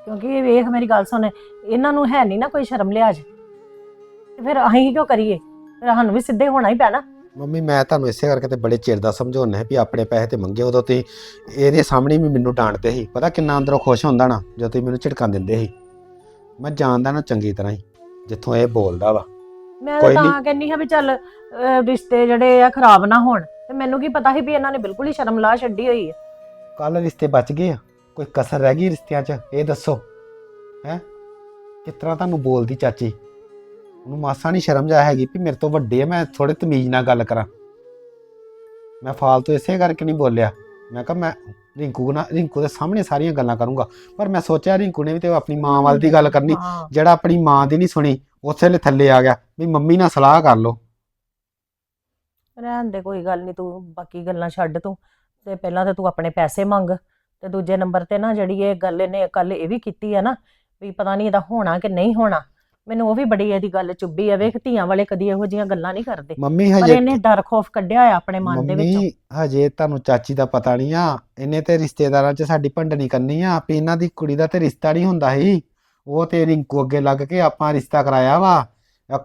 ਕਿਉਂਕਿ ਇਹ ਵੇਖ ਮੇਰੀ ਗੱਲ ਸੁਣ ਇਹਨਾਂ ਨੂੰ ਹੈ ਨਹੀਂ ਨਾ ਕੋਈ ਸ਼ਰਮ ਲਿਹਾਜ਼ ਤੇ ਫਿਰ ਅਸੀਂ ਕਿਉਂ ਕਰੀਏ? ਫਿਰ ਸਾਨੂੰ ਵੀ ਸਿੱਧੇ ਹੋਣਾ ਹੀ ਪੈਣਾ। ਮੰਮੀ ਮੈਂ ਤੁਹਾਨੂੰ ਇਸੇ ਕਰਕੇ ਤੇ ਬੜੇ ਚਿਰ ਦਾ ਸਮਝਾਉਣਾ ਹੈ ਵੀ ਆਪਣੇ ਪੈਸੇ ਤੇ ਮੰਗੇ ਉਦੋਂ ਤੁਸੀਂ ਇਹਦੇ ਸਾਹਮਣੇ ਵੀ ਮੈਨੂੰ ਡਾਂਟਦੇ ਸੀ। ਪਤਾ ਕਿੰਨਾ ਅੰਦਰੋਂ ਖੁਸ਼ ਹੁੰਦਾ ਨਾ ਜਦੋਂ ਤੁਸੀਂ ਮੈਨੂੰ ਝਿੜਕਾਂ ਦਿੰਦੇ ਸੀ। ਮੈਂ ਜਾਣਦਾ ਨਾ ਚੰਗੀ ਤਰ੍ਹਾਂ ਹੀ ਜਿੱਥੋਂ ਇਹ ਬੋਲਦਾ ਵਾ। ਮੈਂ ਕੋਈ ਤਾਂ ਨੀ। ਕਹਿੰਨੀ ਹਾਂ ਵੀ ਚੱਲ ਅਹ, ਰਿਸ਼ਤੇ ਜਿਹੜੇ ਆ ਖਰਾਬ ਨਾ ਹੋਣ। ਤੇ ਮੈਨੂੰ ਕੀ ਪਤਾ ਸੀ ਵੀ ਇਹਨਾਂ ਨੇ ਬਿਲਕੁਲ ਹੀ ਸ਼ਰਮ ਲਾ ਛੱਡੀ ਹੋਈ ਹੈ ਕੱਲ ਰਿਸ਼ਤੇ ਬਚ ਗਏ ਆ। ਕੋਈ ਕਸਰ ਰਹਿ ਗਈ ਰਿਸ਼ਤਿਆਂ 'ਚ? ਇਹ ਦੱਸੋ। ਹੈ? ਕਿਸ ਤਰ੍ਹਾਂ ਤੁਹਾਨੂੰ ਬੋਲਦੀ ਚਾਚੀ? ਉਹਨੂੰ ਮਾਸਾ ਨਹੀਂ ਸ਼ਰਮ ਜਾ ਹੈਗੀ ਵੀ ਮੇਰੇ ਤੋਂ ਵੱਡੇ ਆ ਮੈਂ ਥੋੜੇ ਤਮੀਜ਼ ਨਾਲ ਗੱਲ ਕਰਾਂ। ਮੈਂ ਫਾਲਤੂ ਇਸੇ ਕਰਕੇ ਨਹੀਂ ਬੋਲਿਆ। ਮੈਂ ਕਿਹਾ ਮੈਂ ਰਿੰਕੂ ਨਾਲ ਰਿੰਕੂ ਦੇ ਸਾਹਮਣੇ ਸਾਰੀਆਂ ਗੱਲਾਂ ਕਰੂੰਗਾ। ਪਰ ਮੈਂ ਸੋਚਿਆ ਰਿੰਕੂ ਨੇ ਵੀ ਤੇ ਆਪਣੀ ਮਾਂ ਵੱਲ ਦੀ ਗੱਲ ਕਰਨੀ। ਹਾਂ। ਜਿਹੜਾ ਆਪਣੀ ਮਾਂ ਦੀ ਨਹੀਂ ਸੁਣੀ ਉਸੇ ਵੇਲੇ ਥੱਲੇ ਆ ਗਿਆ ਵੀ ਮੰਮੀ ਨਾਲ ਸਲਾਹ ਕਰ ਲਓ। ਰਹਿਣ ਦੇ ਕੋਈ ਗੱਲ ਨਹੀਂ ਤੂੰ ਬਾਕੀ ਗੱਲਾਂ ਛੱਡ ਤੂੰ। ਤੇ ਪਹਿਲਾਂ ਤੇ ਤੂੰ ਆਪਣੇ ਪੈਸੇ ਮੰਗ ਤੇ ਦੂਜੇ ਨੰਬਰ ਤੇ ਨਾ ਜਿਹੜੀ ਇਹ ਗੱਲ ਇਹਨੇ ਕੱਲ ਇਹ ਵੀ ਕੀਤੀ ਆ ਨਾ ਵੀ ਪਤਾ ਨਹੀਂ ਇਹਦਾ ਹੋਣਾ ਕਿ ਨਹੀਂ ਹੋਣਾ। ਮੈਨੂੰ ਉਹ ਵੀ ਬੜੀ ਇਹਦੀ ਗੱਲ ਚੁੱਭੀ ਆ ਵੇਖ ਧੀਆਂ ਵਾਲੇ ਕਦੀ ਇਹੋ ਜੀਆਂ ਗੱਲਾਂ ਨਹੀਂ ਕਰਦੇ। ਮੰਮੀ ਪਰ ਹਜੇ ਇਹਨੇ ਡਰ ਖੋਫ ਕੱਢਿਆ ਆ ਆਪਣੇ ਮਨ ਦੇ ਵਿੱਚੋਂ। ਮੰਮੀ ਹਜੇ ਤੁਹਾਨੂੰ ਚਾਚੀ ਦਾ ਪਤਾ ਨਹੀਂ ਆ ਇਹਨੇ ਤੇ ਰਿਸ਼ਤੇਦਾਰਾਂ 'ਚ ਸਾਡੀ ਭੰਡਣੀ ਕਰਨੀ ਆ ਵੀ ਇਹਨਾਂ ਦੀ ਕੁੜੀ ਦਾ ਤੇ ਰਿਸ਼ਤਾ ਨਹੀਂ ਹੁੰਦਾ ਸੀ। ਉਹ ਤੇ ਰਿੰਕੂ ਅੱਗੇ ਲੱਗ ਕੇ ਆਪਾਂ ਰਿਸ਼ਤਾ ਕਰਾਇਆ ਵਾ।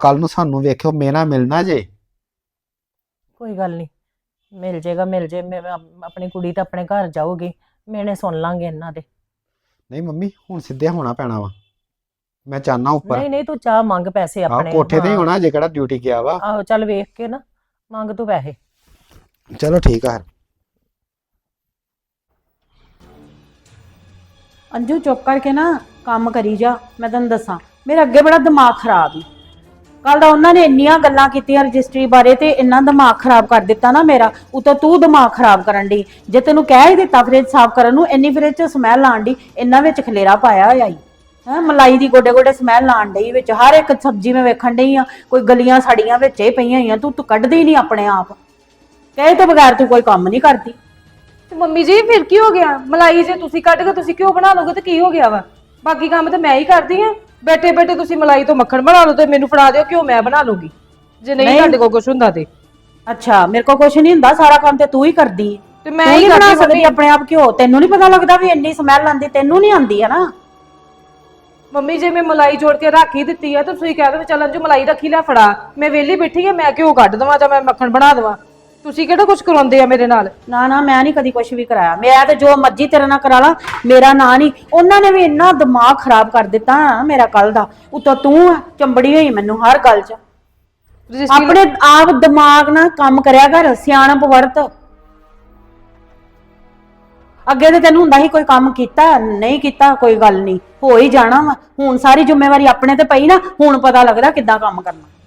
ਕੱਲ ਨੂੰ ਸਾਨੂੰ ਵੇਖਿਓ ਮੇਰਾ ਮਿਲਣਾ ਜੇ। ਕੋਈ ਗੱਲ ਨਹੀਂ ਮਿਲ ਜੇਗਾ ਮਿਲ ਜੇ ਮੈਂ ਆਪ- ਆਪਣੀ ਕੁੜੀ ਤਾਂ ਆਪਣੇ ਘਰ ਜਾਊਗੀ ਮੈਨੇ ਸੁਣ ਲਾਂਗੇ ਇਹਨਾਂ ਦੇ। ਨਹੀਂ ਮੰਮੀ ਹੁਣ ਸਿੱਧੇ ਹੋਣਾ ਪੈਣਾ ਵਾ। ਮੈਂ ਚਾਹਨਾ ਉੱਪਰ। ਨਹੀਂ ਨਹੀਂ ਤੂੰ ਚਾਹ ਮੰਗ ਪੈਸੇ ਆਹ ਆਪਣੇ। ਕੋਠੇ ਤੇ ਹੀ ਹਾਂ। ਹੋਣਾ ਜੇ ਕਿਹੜਾ ਡਿਊਟੀ ਗਿਆ ਵਾ। ਆਹੋ ਚੱਲ ਵੇਖ ਕੇ ਨਾ ਮੰਗ ਤੂੰ ਪੈਸੇ। ਚਲੋ ਠੀਕ ਆ ਅੰਜੂ ਚੁੱਪ ਕਰਕੇ ਨਾ ਕੰਮ ਕਰੀ ਜਾ ਮੈਂ ਤੈਨੂੰ ਦੱਸਾਂ। ਮੇਰਾ ਅੱਗੇ ਬੜਾ ਦਿਮਾਗ ਖਰਾਬ ਹੀ ਕੱਲ ਦਾ ਉਹਨਾਂ ਨੇ ਇੰਨੀਆਂ ਗੱਲਾਂ ਕੀਤੀਆਂ ਰਜਿਸਟਰੀ ਬਾਰੇ ਤੇ ਇੰਨਾ ਦਿਮਾਗ ਖਰਾਬ ਕਰ ਦਿੱਤਾ ਨਾ ਮੇਰਾ, ਉਤੋਂ ਤੂੰ ਦਿਮਾਗ ਖਰਾਬ ਕਰਨ ਦੀ ਜੇ ਤੈਨੂੰ ਕਹਿ ਹੀ ਦਿੱਤਾ ਫ੍ਰਿਜ ਸਾਫ਼ ਕਰਨ ਨੂੰ, ਇੰਨੀ ਫ੍ਰਿਜ ਚ ਸਮੈਲ ਆਣ ਦੀ ਇੰਨਾ ਵਿੱਚ ਖਲੇਰਾ ਪਾਇਆ ਹੋਇਆ ਈ। ਹੈ, ਮਲਾਈ ਦੀ ਗੋਡੇ ਗੋਡੇ ਸਮੈਲ ਆਣ ਡਈ ਵਿੱਚ, ਹਰ ਇੱਕ ਸਬਜ਼ੀ ਮੈਂ ਵੇਖਣ ਡਈ ਆ, ਕੋਈ ਗਲੀਆਂ ਸੜੀਆਂ ਵਿੱਚ ਹੀ ਪਈਆਂ ਹੋਈਆਂ, ਤੂੰ ਤੂੰ ਕੱਢਦੀ ਹੀ ਨਹੀਂ ਆਪਣੇ ਆਪ। ਕਹੇ ਤੋਂ ਬਗੈਰ ਤੂੰ ਕੋਈ ਕੰਮ ਨਹੀਂ ਕਰਦੀ। ਤੇ ਮੰਮੀ ਜੀ, ਫਿਰ ਕੀ ਹੋ ਗਿਆ? ਮਲਾਈ ਜੇ ਤੁਸੀਂ ਕੱਢ ਕੇ ਤੁਸੀਂ ਕਿਉਂ ਬਣਾ ਲੋਗੇ ਤੇ ਕੀ ਹੋ ਗਿਆ ਵਾ? ਬਾਕੀ ਕੰਮ ਤਾਂ ਮੈਂ ਹੀ ਕਰਦੀ ਆ ਬੈਠੇ ਬੈਠੇ ਤੁਸੀਂ ਮਲਾਈ ਤੋਂ ਮੱਖਣ ਬਣਾ ਲਓ ਤੇ ਮੈਨੂੰ ਫੜਾ ਦਿਓ ਕਿਉਂ ਮੈਂ ਬਣਾ ਲੂੰਗੀ। ਜੇ ਨਹੀਂ ਨਹੀਂ। ਤੁਹਾਡੇ ਕੋਲ ਕੁਝ ਹੁੰਦਾ ਤੇ। ਅੱਛਾ ਮੇਰੇ ਕੋਲ ਕੁਝ ਨਹੀਂ ਹੁੰਦਾ ਸਾਰਾ ਕੰਮ ਤੇ ਤੂੰ ਹੀ ਕਰਦੀ ਹੈ ਤੇ ਮੈਂ ਤੂੰ ਹੀ ਬਣਾ ਕਰਦੀ ਸਕਦੀ। ਆਪਣੇ ਆਪ ਕਿਉਂ ਤੈਨੂੰ ਨਹੀਂ ਪਤਾ ਲੱਗਦਾ ਵੀ ਇੰਨੀ ਸਮੈਲ ਆਉਂਦੀ ਤੈਨੂੰ ਨਹੀਂ ਆਉਂਦੀ ਹੈ ਨਾ? ਮੰਮੀ ਜੇ ਮੈਂ ਮਲਾਈ ਜੋੜ ਕੇ ਰੱਖ ਹੀ ਦਿੱਤੀ ਆ ਤਾਂ ਤੁਸੀਂ ਕਹਿ ਦੋ ਚੱਲ ਅੰਜੂ ਮਲਾਈ ਰੱਖੀ ਲੈ ਫੜਾ। ਮੈਂ ਵਿਹਲੀ ਬੈਠੀ ਆ ਮੈਂ ਕਿਉਂ ਕੱਢ ਦਵਾਂ ਜਾਂ ਮੈਂ ਮੱਖਣ ਬਣਾ ਦਵਾਂ। ਤੁਸੀਂ ਕਿਹੜਾ ਕੁਝ ਕਰਾਉਂਦੇ ਆ ਮੇਰੇ ਨਾਲ? ਨਾ ਨਾ ਮੈਂ ਨਹੀਂ ਕਦੀ ਕੁਝ ਵੀ ਕਰਾਇਆ। ਮੈਂ ਤੇ ਜੋ ਮਰਜ਼ੀ ਤੇਰੇ ਨਾਲ ਕਰਾ ਲਾ ਮੇਰਾ ਨਾਂ ਨਹੀਂ। ਉਹਨਾਂ ਨੇ ਵੀ ਇੰਨਾ ਦਿਮਾਗ ਖਰਾਬ ਕਰ ਦਿੱਤਾ ਮੇਰਾ ਕੱਲ ਦਾ। ਉਤੋਂ ਤੂੰ ਆ, ਚੰਬੜੀ ਹੋਈ ਮੈਨੂੰ ਹਰ ਗੱਲ 'ਚ। ਰਜਿਸਟਰੀ ਆਪਣੇ ਆਪ ਦਿਮਾਗ ਨਾਲ ਕੰਮ ਕਰਿਆ ਕਰ ਸਿਆਣਪ ਵਰਤ। ਅੱਗੇ ਤੇ ਤੈਨੂੰ ਹੁੰਦਾ ਸੀ ਕੋਈ ਕੰਮ ਕੀਤਾ ਨਹੀਂ ਕੀਤਾ ਕੋਈ ਗੱਲ ਨਹੀਂ। ਹੋ ਹੀ ਜਾਣਾ ਵਾ। ਹੁਣ ਸਾਰੀ ਜ਼ਿੰਮੇਵਾਰੀ ਆਪਣੇ ਤੇ ਪਈ ਨਾ ਹੁਣ ਪਤਾ ਲੱਗਦਾ ਕਿੱਦਾਂ ਕੰਮ ਕਰਨਾ।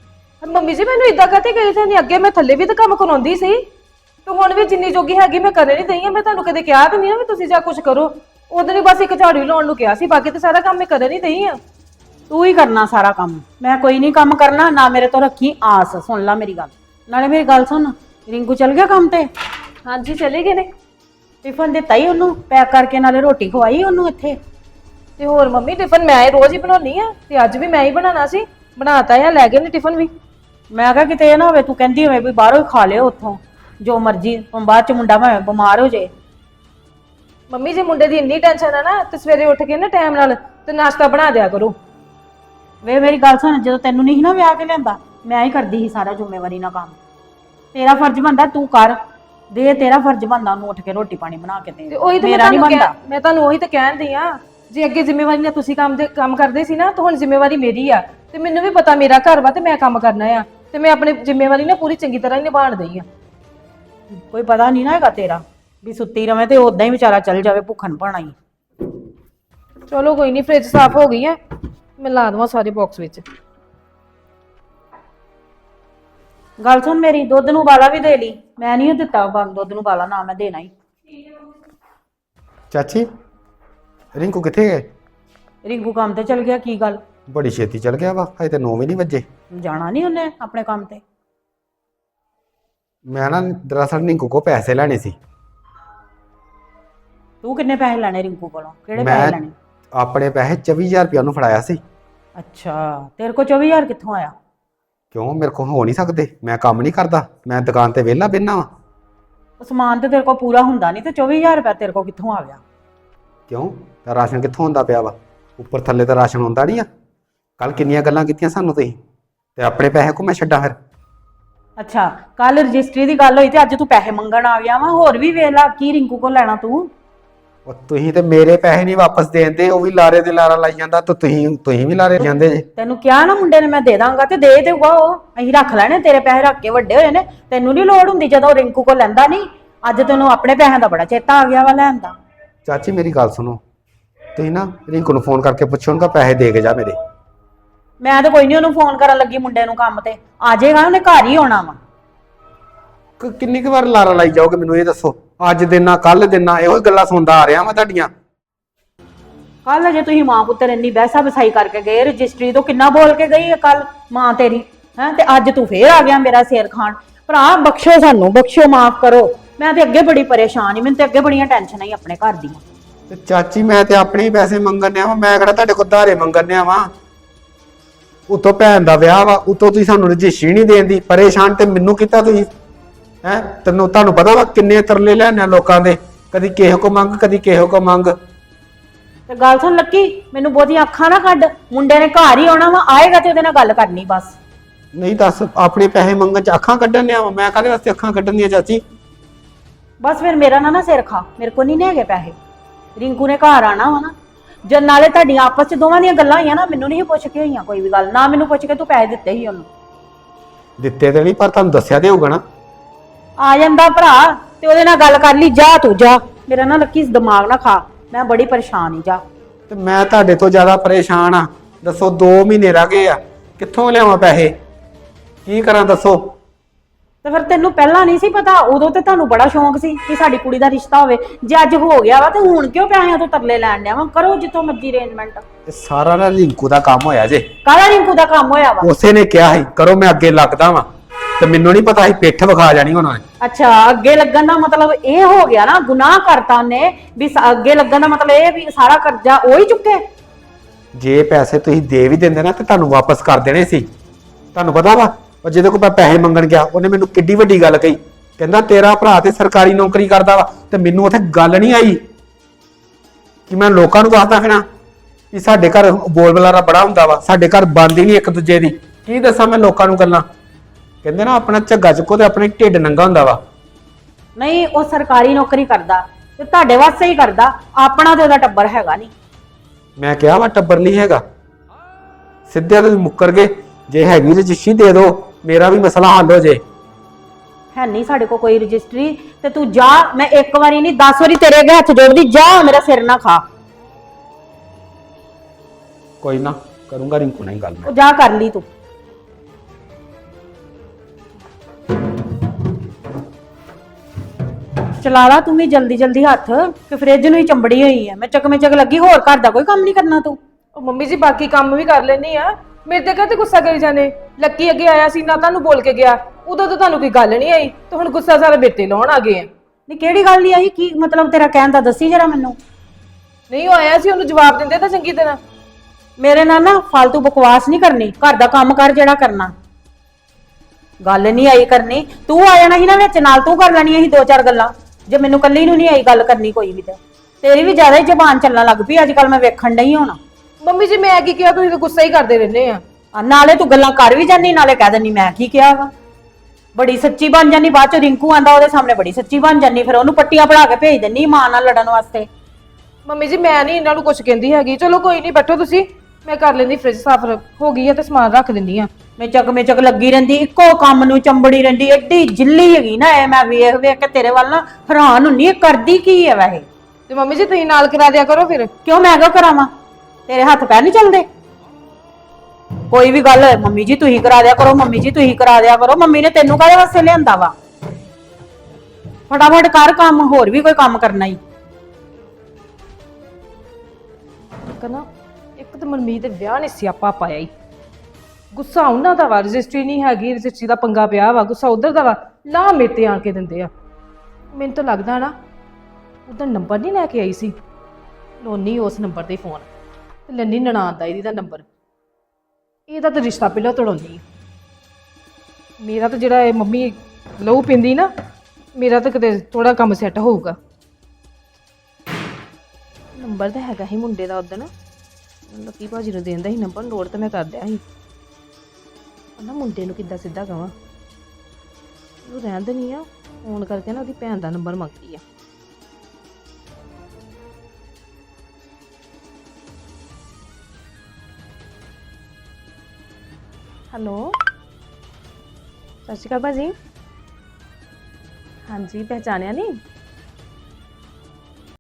ਮੰਮੀ ਜੀ ਮੈਨੂੰ ਇਦਾਂ ਕਹਤੇ ਗਏ ਸੀ ਨਹੀਂ ਅੱਗੇ ਮੈਂ ਥੱਲੇ ਵੀ ਤਾਂ ਕੰਮ ਕਰਾਉਂਦੀ ਸੀ। ਤੇ ਹੁਣ ਵੀ ਜਿੰਨੀ ਜੋਗੀ ਹੈਗੀ ਮੈਂ ਕਰ ਨਹੀਂ ਦਈ ਆ। ਮੈਂ ਤੁਹਾਨੂੰ ਕਦੇ ਕਿਹਾ ਵੀ ਨਹੀਂ ਵੀ ਤੁਸੀਂ ਜਾ ਕੁਝ ਕਰੋ। ਉਦੋਂ ਹੀ ਬਸ ਇੱਕ ਝਾੜੂ ਲਾਉਣ ਨੂੰ ਕਿਹਾ ਸੀ ਬਾਕੀ ਤਾਂ ਸਾਰਾ ਕੰਮ ਮੈਂ ਕਰ ਨਹੀਂ ਦਈ ਆ। ਤੂੰ ਹੀ ਕਰਨਾ ਸਾਰਾ ਕੰਮ। ਮੈਂ ਕੋਈ ਨਹੀਂ ਕੰਮ ਕਰਨਾ ਨਾ ਮੇਰੇ ਤੋਂ ਰੱਖੀ ਆਸ। ਸੁਣ ਲੈ ਮੇਰੀ ਗੱਲ। ਨਾਲੇ ਮੇਰੀ ਗੱਲ ਸੁਣ ਰਿੰਕੂ ਚਲ ਗਿਆ ਕੰਮ ਤੇ? ਹਾਂਜੀ ਚਲੇ ਗਏ ਨੇ। ਟਿਫਨ ਦਿੱਤਾ ਹੀ ਉਹਨੂੰ ਪੈਕ ਕਰਕੇ ਨਾਲੇ ਰੋਟੀ ਖਵਾਈ ਉਹਨੂੰ ਇੱਥੇ। ਤੇ ਹੋਰ ਮੰਮੀ ਟਿਫਨ ਮੈਂ ਰੋਜ਼ ਹੀ ਬਣਾਉਣੀ ਆ। ਤੇ ਅੱਜ ਵੀ ਮੈਂ ਹੀ ਬਣਾਉਣਾ ਸੀ। ਬਣਾਤਾ ਆ ਲੈ ਗਏ ਨੇ ਟਿਫਨ ਵੀ। ਮੈਂ ਕਿਹਾ ਕਿਤੇ ਇਹ ਨਾ ਹੋਵੇ ਤੂੰ ਕਹਿੰਦੀ ਹੋਵੇ ਵੀ ਬਾਹਰੋਂ ਹੀ ਖਾ ਲਿਓ ਉੱਥੋਂ ਜੋ ਮਰਜ਼ੀ ਬਾਅਦ ਚ ਮੁੰਡਾ ਭਾਵੇਂ ਬਿਮਾਰ ਹੋ ਜਾਏ ਮੰਮੀ ਜੇ ਮੁੰਡੇ ਦੀ ਇੰਨੀ ਟੈਨਸ਼ਨ ਆ ਨਾ ਤੇ ਸਵੇਰੇ ਉੱਠ ਕੇ ਨਾ ਟਾਈਮ ਨਾਲ ਤੇ ਨਾਸ਼ਤਾ ਬਣਾ ਦਿਆ ਕਰੋ। ਵੇ ਮੇਰੀ ਗੱਲ ਸੁਣ ਜਦੋਂ ਤੈਨੂੰ ਨਹੀਂ ਸੀ ਨਾ ਵਿਆਹ ਕੇ ਲਿਆਂਦਾ ਮੈਂ ਹੀ ਕਰਦੀ ਸੀ ਸਾਰਾ ਜ਼ਿੰਮੇਵਾਰੀ ਨਾਲ ਕੰਮ। ਤੇਰਾ ਫਰਜ਼ ਬਣਦਾ ਤੂੰ ਕਰ। ਦੇ ਤੇਰਾ ਫਰਜ਼ ਬਣਦਾ ਉਹਨੂੰ ਉੱਠ ਕੇ ਰੋਟੀ ਪਾਣੀ ਬਣਾ ਕੇ ਦੇ। ਤੇ ਉਹੀ ਤਾਂ ਮੈਂ ਮੇਰਾ ਨਹੀਂ ਤੁਹਾਨੂੰ ਬਣਦਾ। ਕਹਿ- ਮੈਂ ਤੁਹਾਨੂੰ ਉਹੀ ਤਾਂ ਕਹਿੰਦੀ ਆ ਜੇ ਅੱਗੇ ਜ਼ਿੰਮੇਵਾਰੀ ਨਾਲ ਤੁਸੀਂ ਕੰਮ ਦੇ ਕੰਮ ਕਰਦੇ ਸੀ ਨਾ ਤਾਂ ਹੁਣ ਜ਼ਿੰਮੇਵਾਰੀ ਮੇਰੀ ਆ। ਤੇ ਮੈਨੂੰ ਵੀ ਪਤਾ ਮੇਰਾ ਘਰ ਵਾ ਤੇ ਮੈਂ ਕੰਮ ਕਰਨਾ ਆ। ਤੇ ਮੈਂ ਆਪਣੀ ਜ਼ਿੰਮੇਵਾਰੀ ਨਾ ਪੂਰੀ ਚੰਗੀ ਤਰ੍ਹਾਂ ਹੀ ਨਿਭਾਣ ਦਈ ਆ। ਕੋਈ ਪਤਾ ਨਹੀਂ ਨਾ ਹੈਗਾ ਤੇਰਾ ਵੀ ਸੁੱਤੀ ਰਵੇਂ ਤੇ ਉਦਾਂ ਹੀ ਵਿਚਾਰਾ ਚੱਲ ਜਾਵੇ ਭੁੱਖਣ ਭਾਣਾ ਹੀ। ਚਲੋ ਕੋਈ ਨਹੀਂ ਫ੍ਰਿਜ ਸਾਫ਼ ਹੋ ਗਈ ਹੈ ਮੈਂ ਲਾ ਦਵਾਂ ਸਾਰੇ ਬਾਕਸ ਵਿੱਚ। ਗੱਲ ਸੁਣ ਮੇਰੀ ਦੁੱਧ ਨੂੰ ਉਬਾਲਾ ਵੀ ਦੇ ਲਈ। ਮੈਂ ਨਹੀਂ ਦਿੱਤਾ ਬੰਦ ਦੁੱਧ ਨੂੰ ਉਬਾਲਾ ਨਾ ਮੈਂ ਦੇਣਾ ਹੀ। ਚਾਚੀ ਰਿੰਕੂ ਕਿੱਥੇ ਗਏ? ਰਿੰਕੂ ਕੰਮ ਤੇ ਚਲ ਗਿਆ ਕੀ ਗੱਲ? ਬੜੀ ਛੇਤੀ ਚਲ ਗਿਆ ਵਾ ਹਜੇ ਤੇ 9 ਵੀ ਨਹੀਂ ਵੱਜੇ। ਜਾਣਾ ਨਹੀਂ ਉਹਨੇ ਆਪਣੇ ਕੰਮ ਤੇ? ਮੈਂ ਨਾ ਦਰਅਸਲ ਰਿੰਕੂ ਕੋ ਪੈਸੇ ਲੈਣੇ ਸੀ। ਤੂੰ ਕਿੰਨੇ ਪੈਸੇ ਲੈਣੇ ਰਿੰਕੂ ਕੋਲੋਂ? ਕਿਹੜੇ ਮੈਂ- ਪੈਸੇ ਲੈਣੇ? ਆਪਣੇ ਪੈਸੇ 24000 ਰੁਪਏ ਉਹਨੂੰ ਫੜਾਇਆ ਸੀ। ਅੱਛਾ ਤੇਰੇ ਕੋਲ 24000 ਕਿੱਥੋਂ ਆਇਆ? ਕਿਉਂ? ਮੇਰੇ ਕੋਲ ਹੋ ਨਹੀਂ ਸਕਦੇ। ਮੈਂ ਕੰਮ ਨਹੀਂ ਕਰਦਾ। ਮੈਂ ਦੁਕਾਨ ਤੇ ਵਿਹਲਾ ਬੈਠਾ ਵਾਂ। ਉਹ ਸਮਾਨ ਤੇ ਤੇਰੇ ਕੋਲ ਪੂਰਾ ਹੁੰਦਾ ਨਹੀਂ ਤੇ 24000 ਰੁਪਏ ਤੇਰੇ ਕੋਲ ਕਿੱਥੋਂ ਆ ਗਿਆ? ਕਿਉਂ? ਤਾਂ ਰਾਸ਼ਨ ਕਿੱਥੋਂ ਹੁੰਦਾ ਪਿਆ ਵਾ? ਉੱਪਰ ਥੱਲੇ ਤਾਂ ਰਾਸ਼ਨ ਹੁੰਦਾ ਨਹੀਂ ਆ। ਕੱਲ ਕਿੰਨੀਆਂ ਗੱਲਾਂ ਕੀਤੀਆਂ ਸਾਨੂੰ ਤੁਸੀਂ? ਤੇ ਆਪਣੇ ਪੈਸੇ ਕੋ ਮੈਂ ਛੱਡਾਂ ਫਿਰ। ਅੱਛਾ ਕੱਲ ਰਜਿਸਟਰੀ ਦੀ ਗੱਲ ਹੋਈ ਤੇ ਅੱਜ ਤੂੰ ਪੈਸੇ ਮੰਗਣ ਆ ਗਿਆ ਵਾ ਹੋਰ ਵੀ ਵੇਖ ਲਾ ਕੀ ਰਿੰਕੂ ਕੋਲ ਲੈਣਾ ਤੂੰ? ਉਹ ਤੁਸੀਂ ਤੇ ਮੇਰੇ ਪੈਸੇ ਨਹੀਂ ਵਾਪਸ ਦੇਂਦੇ ਉਹ ਵੀ ਲਾਰੇ ਦੇ ਲਾਰਾ ਲਾਈ ਜਾਂਦਾ ਤਾਂ ਤੁਸੀਂ ਤੁਸੀਂ ਵੀ ਲਾਰੇ ਜਾਂਦੇ ਜੇ। ਤੈਨੂੰ ਕਿਹਾ ਨਾ ਮੁੰਡੇ ਨੇ ਮੈਂ ਦੇ ਦਾਂਗਾ ਤੇ ਦੇ ਦੇਊਗਾ ਉਹ। ਅਸੀਂ ਰੱਖ ਲੈਣੇ ਤੇਰੇ ਪੈਸੇ ਰੱਖ ਕੇ ਵੱਡੇ ਹੋਏ ਨੇ ਤੈਨੂੰ ਨਹੀਂ ਲੋੜ ਹੁੰਦੀ ਜਦੋਂ ਰਿੰਕੂ ਕੋਲ ਲੈਂਦਾ ਨਹੀਂ ਅੱਜ ਤੈਨੂੰ ਆਪਣੇ ਪੈਸਿਆਂ ਦਾ ਬੜਾ ਚੇਤਾ ਆ ਗਿਆ ਵਾ ਲੈਣ ਦਾ। ਚਾਚੀ ਮੇਰੀ ਗੱਲ ਸੁਣੋ ਤੁਸੀਂ ਨਾ ਰਿੰਕੂ ਨੂੰ ਫੋਨ ਕਰਕੇ ਪੁੱਛੋ ਉਹਨੂੰ ਪੈਸੇ ਦੇ ਕੇ ਜਾ ਮੇਰੇ। ਮੈਂ ਤਾਂ ਕੋਈ ਨਹੀਂ ਉਹਨੂੰ ਫੋਨ ਕਰਨ ਲੱਗੀ ਮੁੰਡੇ ਨੂੰ ਕੰਮ ਤੇ। ਆ ਜਾਏਗਾ ਉਹਨੇ ਘਰ ਹੀ ਆਉਣਾ ਵਾ। ਕ- ਕਿੰਨੀ ਕੁ ਵਾਰ ਲਾਰਾ ਲਾਈ ਜਾਓਗੇ ਮੈਨੂੰ ਇਹ ਦੱਸੋ? ਅੱਜ ਦੇਣਾ ਕੱਲ ਦੇਣਾ ਇਹੋ ਹੀ ਗੱਲਾਂ ਸੁਣਦਾ ਆ ਰਿਹਾ ਮੈਂ ਤੁਹਾਡੀਆਂ। ਕੱਲ ਜੇ ਤੁਸੀਂ ਮਾਂ ਪੁੱਤਰ ਇੰਨੀ ਬਹਿਸਾ ਬਸਾਈ ਕਰਕੇ ਗਏ ਰਜਿਸਟਰੀ ਤੋਂ ਕਿੰਨਾ ਬੋਲ ਕੇ ਗਈ ਕੱਲ ਮਾਂ ਤੇਰੀ? ਹੈ ਤੇ ਅੱਜ ਤੂੰ ਫੇਰ ਆ ਗਿਆ ਮੇਰਾ ਸਿਰ ਖਾਣ। ਭਰਾ ਬਖਸ਼ੋ ਸਾਨੂੰ ਬਖਸ਼ੋ ਮਾਫ ਕਰੋ। ਮੈਂ ਤੇ ਅੱਗੇ ਬੜੀ ਪਰੇਸ਼ਾਨ ਹੀ ਮੈਨੂੰ ਤੇ ਅੱਗੇ ਬੜੀਆਂ ਟੈਨਸ਼ਨਾਂ ਹੀ ਆਪਣੇ ਘਰ ਦੀਆਂ। ਤੇ ਚਾਚੀ ਮੈਂ ਤੇ ਆਪਣੇ ਹੀ ਪੈਸੇ ਮੰਗਣ ਆ ਵਾ ਮੈਂ ਕਿਹੜਾ ਤੁਹਾਡੇ ਕੋਲ ਧਾਰੇ ਮੰਗਣ ਆ ਵਾ? ਉਤੋਂ ਭੈਣ ਦਾ ਵਿਆਹ ਵਾ ਉਤੋਂ ਤੁਸੀਂ ਸਾਨੂੰ ਰਜਿਸਟਰੀ ਨਹੀਂ ਦੇਣ ਦੀ ਪਰੇਸ਼ਾਨ ਤੇ ਮੈਨੂੰ ਕੀਤਾ ਤੁਸੀਂ? ਹੈ? ਤੈਨੂੰ ਤੁਹਾਨੂੰ ਪਤਾ ਵਾ ਕਿੰਨੇ ਤਰਲੇ ਲੈਣੇ ਲੋਕਾਂ ਦੇ? ਕਦੀ ਕਿਸੇ ਕੋ ਮੰਗ ਕਦੀ ਕਿਸੇ ਕੋ ਮੰਗ। ਤੇ ਗੱਲ ਸੁਣ ਲੱਕੀ ਮੈਨੂੰ ਬਹੁਤੀਆਂ ਅੱਖਾਂ ਨਾ ਕੱਢ। ਮੁੰਡੇ ਨੇ ਘਰ ਹੀ ਆਉਣਾ ਵਾ ਆਏਗਾ ਤੇ ਉਹਦੇ ਨਾਲ ਗੱਲ ਕਰਨੀ ਬਸ। ਨਹੀਂ ਦੱਸ ਆਪਣੇ ਪੈਸੇ ਮੰਗਣ ਚ ਅੱਖਾਂ ਕੱਢਣ ਵਾ? ਮੈਂ ਕਾਹਦੇ ਵਾਸਤੇ ਅੱਖਾਂ ਕੱਢਣ ਦੀਆਂ ਚਾਚੀ? ਬਸ ਫਿਰ ਮੇਰਾ ਨਾ ਨਾ ਸਿਰ ਖਾ। ਮੇਰੇ ਕੋਲ ਨਹੀਂ ਹੈਗੇ ਪੈਸੇ। ਰਿੰਕੂ ਨੇ ਘਰ ਆਣਾ ਵਾ ਨਾ। ਜਦ ਨਾਲੇ ਤੁਹਾਡੀਆਂ ਆਪਸ ਚ ਦੋਵਾਂ ਦੀਆਂ ਗੱਲਾਂ ਹੋਈਆਂ ਨਾ ਮੈਨੂੰ ਨਹੀਂ ਪੁੱਛ ਕੇ ਹੋਈਆਂ ਕੋਈ ਵੀ ਗੱਲ ਨਾ ਮੈਨੂੰ ਪੁੱਛ ਕੇ ਤੂੰ ਪੈਸੇ ਦਿੱਤੇ ਸੀ ਉਹਨੂੰ। ਦਿੱਤੇ ਤੇ ਨਹੀਂ ਪਰ ਤੁਹਾਨੂੰ ਦੱਸਿਆ ਤੇ ਹੋਊਗਾ ਨਾ। ਆ ਜਾਂਦਾ ਭਰਾ ਤੇ ਉਹਦੇ ਨਾਲ ਗੱਲ ਕਰ ਲਈ ਜਾ ਤੂੰ ਜਾ। ਮੇਰਾ ਨਾ ਲੱਕੀ ਦਿਮਾਗ ਨਾ ਖਾ ਮੈਂ ਬੜੀ ਪਰੇਸ਼ਾਨ ਹੀ ਜਾ। ਤੇ ਮੈਂ ਤੁਹਾਡੇ ਤੋਂ ਜ਼ਿਆਦਾ ਪਰੇਸ਼ਾਨ ਆ। ਦੱਸੋ 2 ਮਹੀਨੇ ਰਹਿ ਗਏ ਆ ਕਿੱਥੋਂ ਲਿਆਵਾਂ ਪੈਸੇ? ਕੀ ਕਰਾਂ ਦੱਸੋ। ਤੇ ਫਿਰ ਤੈਨੂੰ ਪਹਿਲਾਂ ਨਹੀਂ ਸੀ ਪਤਾ ਉਦੋਂ ਤੇ ਤੁਹਾਨੂੰ ਬੜਾ ਸ਼ੌਂਕ ਸੀ ਕਿ ਸਾਡੀ ਕੁੜੀ ਦਾ ਰਿਸ਼ਤਾ ਹੋਵੇ। ਜੇ ਅੱਜ ਹੋ ਗਿਆ ਵਾ ਤੇ ਹੁਣ ਕਿਉਂ ਪੈਸਿਆਂ ਤੋਂ ਤਰਲੇ ਲੈਣ ਡਿਆ ਵਾ? ਕਰੋ ਜਿੱਥੋਂ ਮਰਜ਼ੀ ਅਰੇਂਜਮੈਂਟ ਇਹ ਸਾਰਾ ਨਾ ਰਿੰਕੂ ਦਾ ਕੰਮ ਹੋਇਆ ਜੇ। ਕਾਹਦਾ ਰਿੰਕੂ ਦਾ ਕੰਮ ਹੋਇਆ ਵਾ? ਉਸੇ ਨੇ ਕਿਹਾ ਸੀ ਕਰੋ ਮੈਂ ਅੱਗੇ ਲੱਗਦਾ ਵਾਂ। ਤੇ ਮੈਨੂੰ ਨਹੀਂ ਪਤਾ ਸੀ ਪਿੱਠ ਵਿਖਾ ਜਾਣੀ ਉਹਨਾਂ ਨੇ। ਅੱਛਾ ਅੱਗੇ ਲੱਗਣ ਦਾ ਮਤਲਬ ਇਹ ਹੋ ਗਿਆ ਨਾ ਗੁਨਾਹ ਕਰਤਾ ਉਹਨੇ ਵੀ ਸ- ਅੱਗੇ ਲੱਗਣ ਦਾ ਮਤਲਬ ਇਹ ਵੀ ਸਾਰਾ ਕਰਜ਼ਾ ਉਹ ਹੀ ਚੁੱਕੇ? ਜੇ ਪੈਸੇ ਤੁਸੀਂ ਦੇ ਵੀ ਦਿੰਦੇ ਨਾ ਤੇ ਤੁਹਾਨੂੰ ਵਾਪਸ ਕਰ ਦੇਣੇ ਸੀ। ਤੁਹਾਨੂੰ ਪਤਾ ਵਾ? ਉਹ ਜਿਹਦੇ ਕੋਲ ਮੈਂ ਪੈਸੇ ਮੰਗਣ ਗਿਆ ਉਹਨੇ ਮੈਨੂੰ ਕਿੱਡੀ ਵੱਡੀ ਗੱਲ ਕਹੀ। ਕਹਿੰਦਾ ਤੇਰਾ ਭਰਾ ਤੇ ਸਰਕਾਰੀ ਨੌਕਰੀ ਕਰਦਾ ਵਾ ਤੇ ਮੈਨੂੰ ਉੱਥੇ ਗੱਲ ਨਹੀਂ ਆਈ ਕਿ ਮੈਂ ਲੋਕਾਂ ਨੂੰ ਦੱਸਦਾ ਫਿਰਾਂ ਕਿ ਸਾਡੇ ਘਰ ਬੋਲ ਬਲਾਰਾ ਬੜਾ ਹੁੰਦਾ ਵਾ ਸਾਡੇ ਘਰ ਬੰਦ ਹੀ ਨਹੀਂ ਇੱਕ ਦੂਜੇ ਦੀ। ਕੀ ਦੱਸਾਂ ਮੈਂ ਲੋਕਾਂ ਨੂੰ ਗੱਲਾਂ? ਕਹਿੰਦੇ ਨਾ ਆਪਣਾ ਝੱਗਾ ਚੁੱਕੋ ਤੇ ਆਪਣੇ ਢਿੱਡ ਨੰਗਾ ਹੁੰਦਾ ਵਾ। ਨਹੀਂ ਉਹ ਸਰਕਾਰੀ ਨੌਕਰੀ ਕਰਦਾ ਤੇ ਤੁਹਾਡੇ ਵਾਸਤੇ ਹੀ ਕਰਦਾ ਆਪਣਾ ਤੇ ਉਹਦਾ ਟੱਬਰ ਹੈਗਾ ਨਹੀਂ। ਮੈਂ ਕਿਹਾ ਵਾ ਟੱਬਰ ਨਹੀਂ ਹੈਗਾ। ਸਿੱਧੇ ਤੇ ਮੁੱਕਰ ਗਏ ਜੇ ਹੈਗੀ ਰਜਿਸਟਰੀ ਦੇ ਦਿਓ। ਮੇਰਾ ਵੀ ਮਸਲਾ ਹੱਲ ਹੋ ਜੇ। ਹੈ ਨਹੀਂ ਸਾਡੇ ਕੋਲ ਕੋਈ ਰਜਿਸਟਰੀ ਤੇ ਤੂੰ ਜਾ ਮੈਂ ਇੱਕ ਵਾਰੀ ਨਹੀਂ 10 ਵਾਰੀ ਤੇਰੇ ਅੱਗੇ ਹੱਥ ਜੋੜਦੀ ਜਾ ਮੇਰਾ ਸਿਰ ਨਾ ਖਾ। ਕੋਈ ਨਾ ਕਰੂੰਗਾ ਰਿੰਕੂ ਨਾਲ ਹੀ ਗੱਲ ਮੈਂ। ਉਹ ਜਾ ਕਰ ਲਈ ਤੂੰ। ਚਲਾ ਲਾ ਤੂੰ ਵੀ ਜਲਦੀ ਜਲਦੀ ਹੱਥ ਕਿ ਫ੍ਰਿਜ ਨੂੰ ਹੀ ਚੰਬੜੀ ਹੋਈ ਹੈ। ਮੈਂ ਚੱਕਵੇਂ ਚੱਕ ਲੱਗੀ ਹੋਰ ਘਰ ਦਾ ਕੋਈ ਕੰਮ ਨਹੀਂ ਕਰਨਾ ਤੂੰ। ਉਹ ਮੰਮੀ ਜੀ ਬਾਕੀ ਕੰਮ ਵੀ ਕਰ ਲੈਣੀ ਆ। ਮੇਰੇ ਤੇ ਕਾਹਤੇ ਗੁੱਸਾ ਕਰੀ ਜਾਂਦੇ? ਲੱਕੀ ਅੱਗੇ ਆਇਆ ਸੀ ਨਾ ਤੁਹਾਨੂੰ ਬੋਲ ਕੇ ਗਿਆ। ਉਦੋਂ ਤਾਂ ਤੁਹਾਨੂੰ ਕੋਈ ਗੱਲ ਨਹੀਂ ਆਈ। ਤੇ ਹੁਣ ਗੁੱਸਾ ਸਾਰਾ ਬੇਟੇ ਲਾਉਣ ਆ ਗਏ ਆ। ਨਹੀਂ ਕਿਹੜੀ ਗੱਲ ਨਹੀਂ ਆਈ? ਕੀ ਮਤਲਬ ਤੇਰਾ ਕਹਿਣ ਦਾ ਦੱਸੀ ਜਰਾ ਮੈਨੂੰ। ਨਹੀਂ ਉਹ ਆਇਆ ਸੀ ਉਹਨੂੰ ਜਵਾਬ ਦਿੰਦੇ ਤਾਂ ਚੰਗੀ ਤਰ੍ਹਾਂ। ਮੇਰੇ ਨਾਲ ਨਾ ਫालतू ਬਕਵਾਸ ਨਹੀਂ ਕਰਨੀ। ਘਰ ਦਾ ਕੰਮ ਕਰ ਜਿਹੜਾ ਕਰਨਾ। ਗੱਲ ਨਹੀਂ ਆਈ ਕਰਨੀ। ਤੂੰ ਆ ਜਾਣਾ ਸੀ ਨਾ ਵਿੱਚ ਨਾਲ ਤੂੰ ਕਰ ਲੈਣੀਆਂ ਸੀ ਦੋ ਚਾਰ ਗੱਲਾਂ। ਜੇ ਮੈਨੂੰ ਕੱਲੀ ਨੂੰ ਨਹੀਂ ਆਈ ਗੱਲ ਕਰਨੀ ਕੋਈ ਵੀ ਤੇ। ਤੇਰੀ ਵੀ ਜ਼ਿਆਦਾ ਹੀ ਜ਼ਬਾਨ ਚੱਲਣ ਲੱਗ ਪਈ। ਅੱਜ ਕੱਲ ਮੈਂ ਵੇਖਣ ਡਈ ਹੋਣਾ। ਮੰਮੀ ਜੀ ਮੈਂ ਕੀ ਕਿਹਾ ਤੁਸੀਂ ਤਾਂ ਗੁੱਸਾ ਹੀ ਕਰਦੇ ਰਹਿੰਦੇ ਆ। ਆ, ਨਾਲੇ ਤੂੰ ਗੱਲਾਂ ਕਰ ਵੀ ਜਾਨੀ ਨਾਲੇ ਕਹਿ ਦਿੰਨੀ ਮੈਂ ਕੀ ਕਿਹਾ ਵਾ। ਬੜੀ ਸੱਚੀ ਬਣ ਜਾਨੀ ਬਾਅਦ ਚ ਰਿੰਕੂ ਆਂਦਾ ਉਹਦੇ ਸਾਹਮਣੇ ਬੜੀ ਸੱਚੀ ਬਣ ਜਾਨੀ ਫਿਰ ਉਹਨੂੰ ਪੱਟੀਆਂ ਪੜਾ ਕੇ ਭੇਜ ਦਿੰਨੀ ਮਾਂ ਨਾਲ ਲੜਨ ਵਾਸਤੇ। ਮੰਮੀ ਜੀ ਮੈਂ ਨਹੀਂ ਇਹਨਾਂ ਨੂੰ ਕੁਝ ਕਹਿੰਦੀ ਹੈਗੀ। ਚਲੋ ਕੋਈ ਨਹੀਂ ਬੈਠੋ ਤੁਸੀਂ। ਮੈਂ ਕਰ ਲੈਂਦੀ ਫ੍ਰਿਜ ਸਾਫ਼ ਹੋ ਗਈ ਹੈ ਤੇ ਸਮਾਨ ਰੱਖ ਦਿੰਦੀ ਆ। ਮੈਂ ਚੱਕ ਮੇ ਚੱਕ ਲੱਗੀ ਰਹਿੰਦੀ ਇੱਕੋ ਕੰਮ ਨੂੰ ਚੰਬੜੀ ਰਹਿੰਦੀ ਐਡੀ ਜਿੱਲੀ ਹੈਗੀ ਨਾ ਐ ਮੈਂ ਵੇਖ ਵੇਖ ਕੇ ਤੇਰੇ ਵੱਲ ਨਾ ਹੈਰਾਨ ਹੁੰਨੀ ਇਹ ਕਰਦੀ ਕੀ ਹੈ ਵੈਸੇ? ਤੇ ਮੰਮੀ ਜੀ ਤੁਸੀਂ ਨਾਲ ਕਰਾ ਦਿਆ ਕਰੋ ਫਿਰ। ਕਿਉਂ ਮੈਂ ਕਿਉਂ ਕਰਾਵਾਂ? ਤੇਰੇ ਹੱਥ ਪੈਰ ਨਹੀਂ ਚੱਲਦੇ? ਕੋਈ ਵੀ ਗੱਲ, ਮੰਮੀ ਜੀ ਤੁਸੀਂ ਕਰਾ ਦਿਆ ਕਰੋ, ਮੰਮੀ ਜੀ ਤੁਸੀਂ ਕਰਾ ਦਿਆ ਕਰੋ, ਮੰਮੀ ਨੇ ਤੈਨੂੰ ਕਾਹਦੇ ਵਾਸਤੇ ਲਿਆਂਦਾ ਵਾ? ਫਟਾਫਟ ਕਰ ਕੰਮ, ਹੋਰ ਵੀ ਕੋਈ ਕੰਮ ਕਰਨਾ ਹੀ ਇੱਕ ਨਾ, ਇੱਕ ਤਾਂ ਮਨਮੀਤ ਦੇ ਵਿਆਹ ਨੇ ਸਿਆਪਾ ਪਾਇਆ ਹੀ ਗੁੱਸਾ ਉਹਨਾਂ ਦਾ ਵਾ, ਰਜਿਸਟਰੀ ਨਹੀਂ ਹੈਗੀ, ਰਜਿਸਟਰੀ ਦਾ ਪੰਗਾ ਪਿਆ ਵਾ, ਗੁੱਸਾ ਉਧਰ ਦਾ ਵਾ ਲਾ ਮੇਤੇ ਆ ਕੇ ਦਿੰਦੇ ਆ। ਮੈਨੂੰ ਤਾਂ ਲੱਗਦਾ ਨਾ, ਉਹਦਾ ਨੰਬਰ ਨਹੀਂ ਲੈ ਕੇ ਆਈ ਸੀ। ਲੋਨੀ ਉਸ ਨੰਬਰ ਤੇ ਫੋਨ। ਤੇ ਲੰਨੀ ਨਨਾਣ ਦਾ ਇਹਦੀ ਦਾ ਨੰਬਰ। ਇਹਦਾ ਤਾਂ ਰਿਸ਼ਤਾ ਪਹਿਲਾਂ ਤੋੜਾਉਂਦੀ ਮੇਰਾ ਤਾਂ ਜਿਹੜਾ ਇਹ ਮੰਮੀ ਲਹੂ ਪਿੰਦੀ ਨਾ, ਮੇਰਾ ਤਾਂ ਕਿਤੇ ਥੋੜਾ ਕੰਮ ਸੈੱਟ ਹੋਊਗਾ। ਨੰਬਰ ਤਾਂ ਹੈਗਾ ਹੀ ਮੁੰਡੇ ਦਾ ਉਦੋਂ ਲੱਕੀ ਭਾਜੀ ਨੂੰ ਦੇਂਦਾ ਸੀ ਨੰਬਰ ਲੋਡ ਤਾਂ ਮੈਂ ਕਰ ਦਿਆ ਸੀ। ਉਹਨਾਂ ਮੁੰਡੇ ਨੂੰ ਕਿੱਦਾਂ ਸਿੱਧਾ ਕਵਾਂ। ਉਹ ਰਹਿਣ ਨਹੀਂ ਆ, ਫੋਨ ਕਰਕੇ ਨਾ ਉਹਦੀ ਭੈਣ ਦਾ ਨੰਬਰ ਮੰਗਦੀ ਆ। ਹੈਲੋ। ਸਤਿ ਸ਼੍ਰੀ ਅਕਾਲ ਭਾਜੀ। ਹਾਂਜੀ ਪਹਿਚਾਣਿਆ ਨਹੀਂ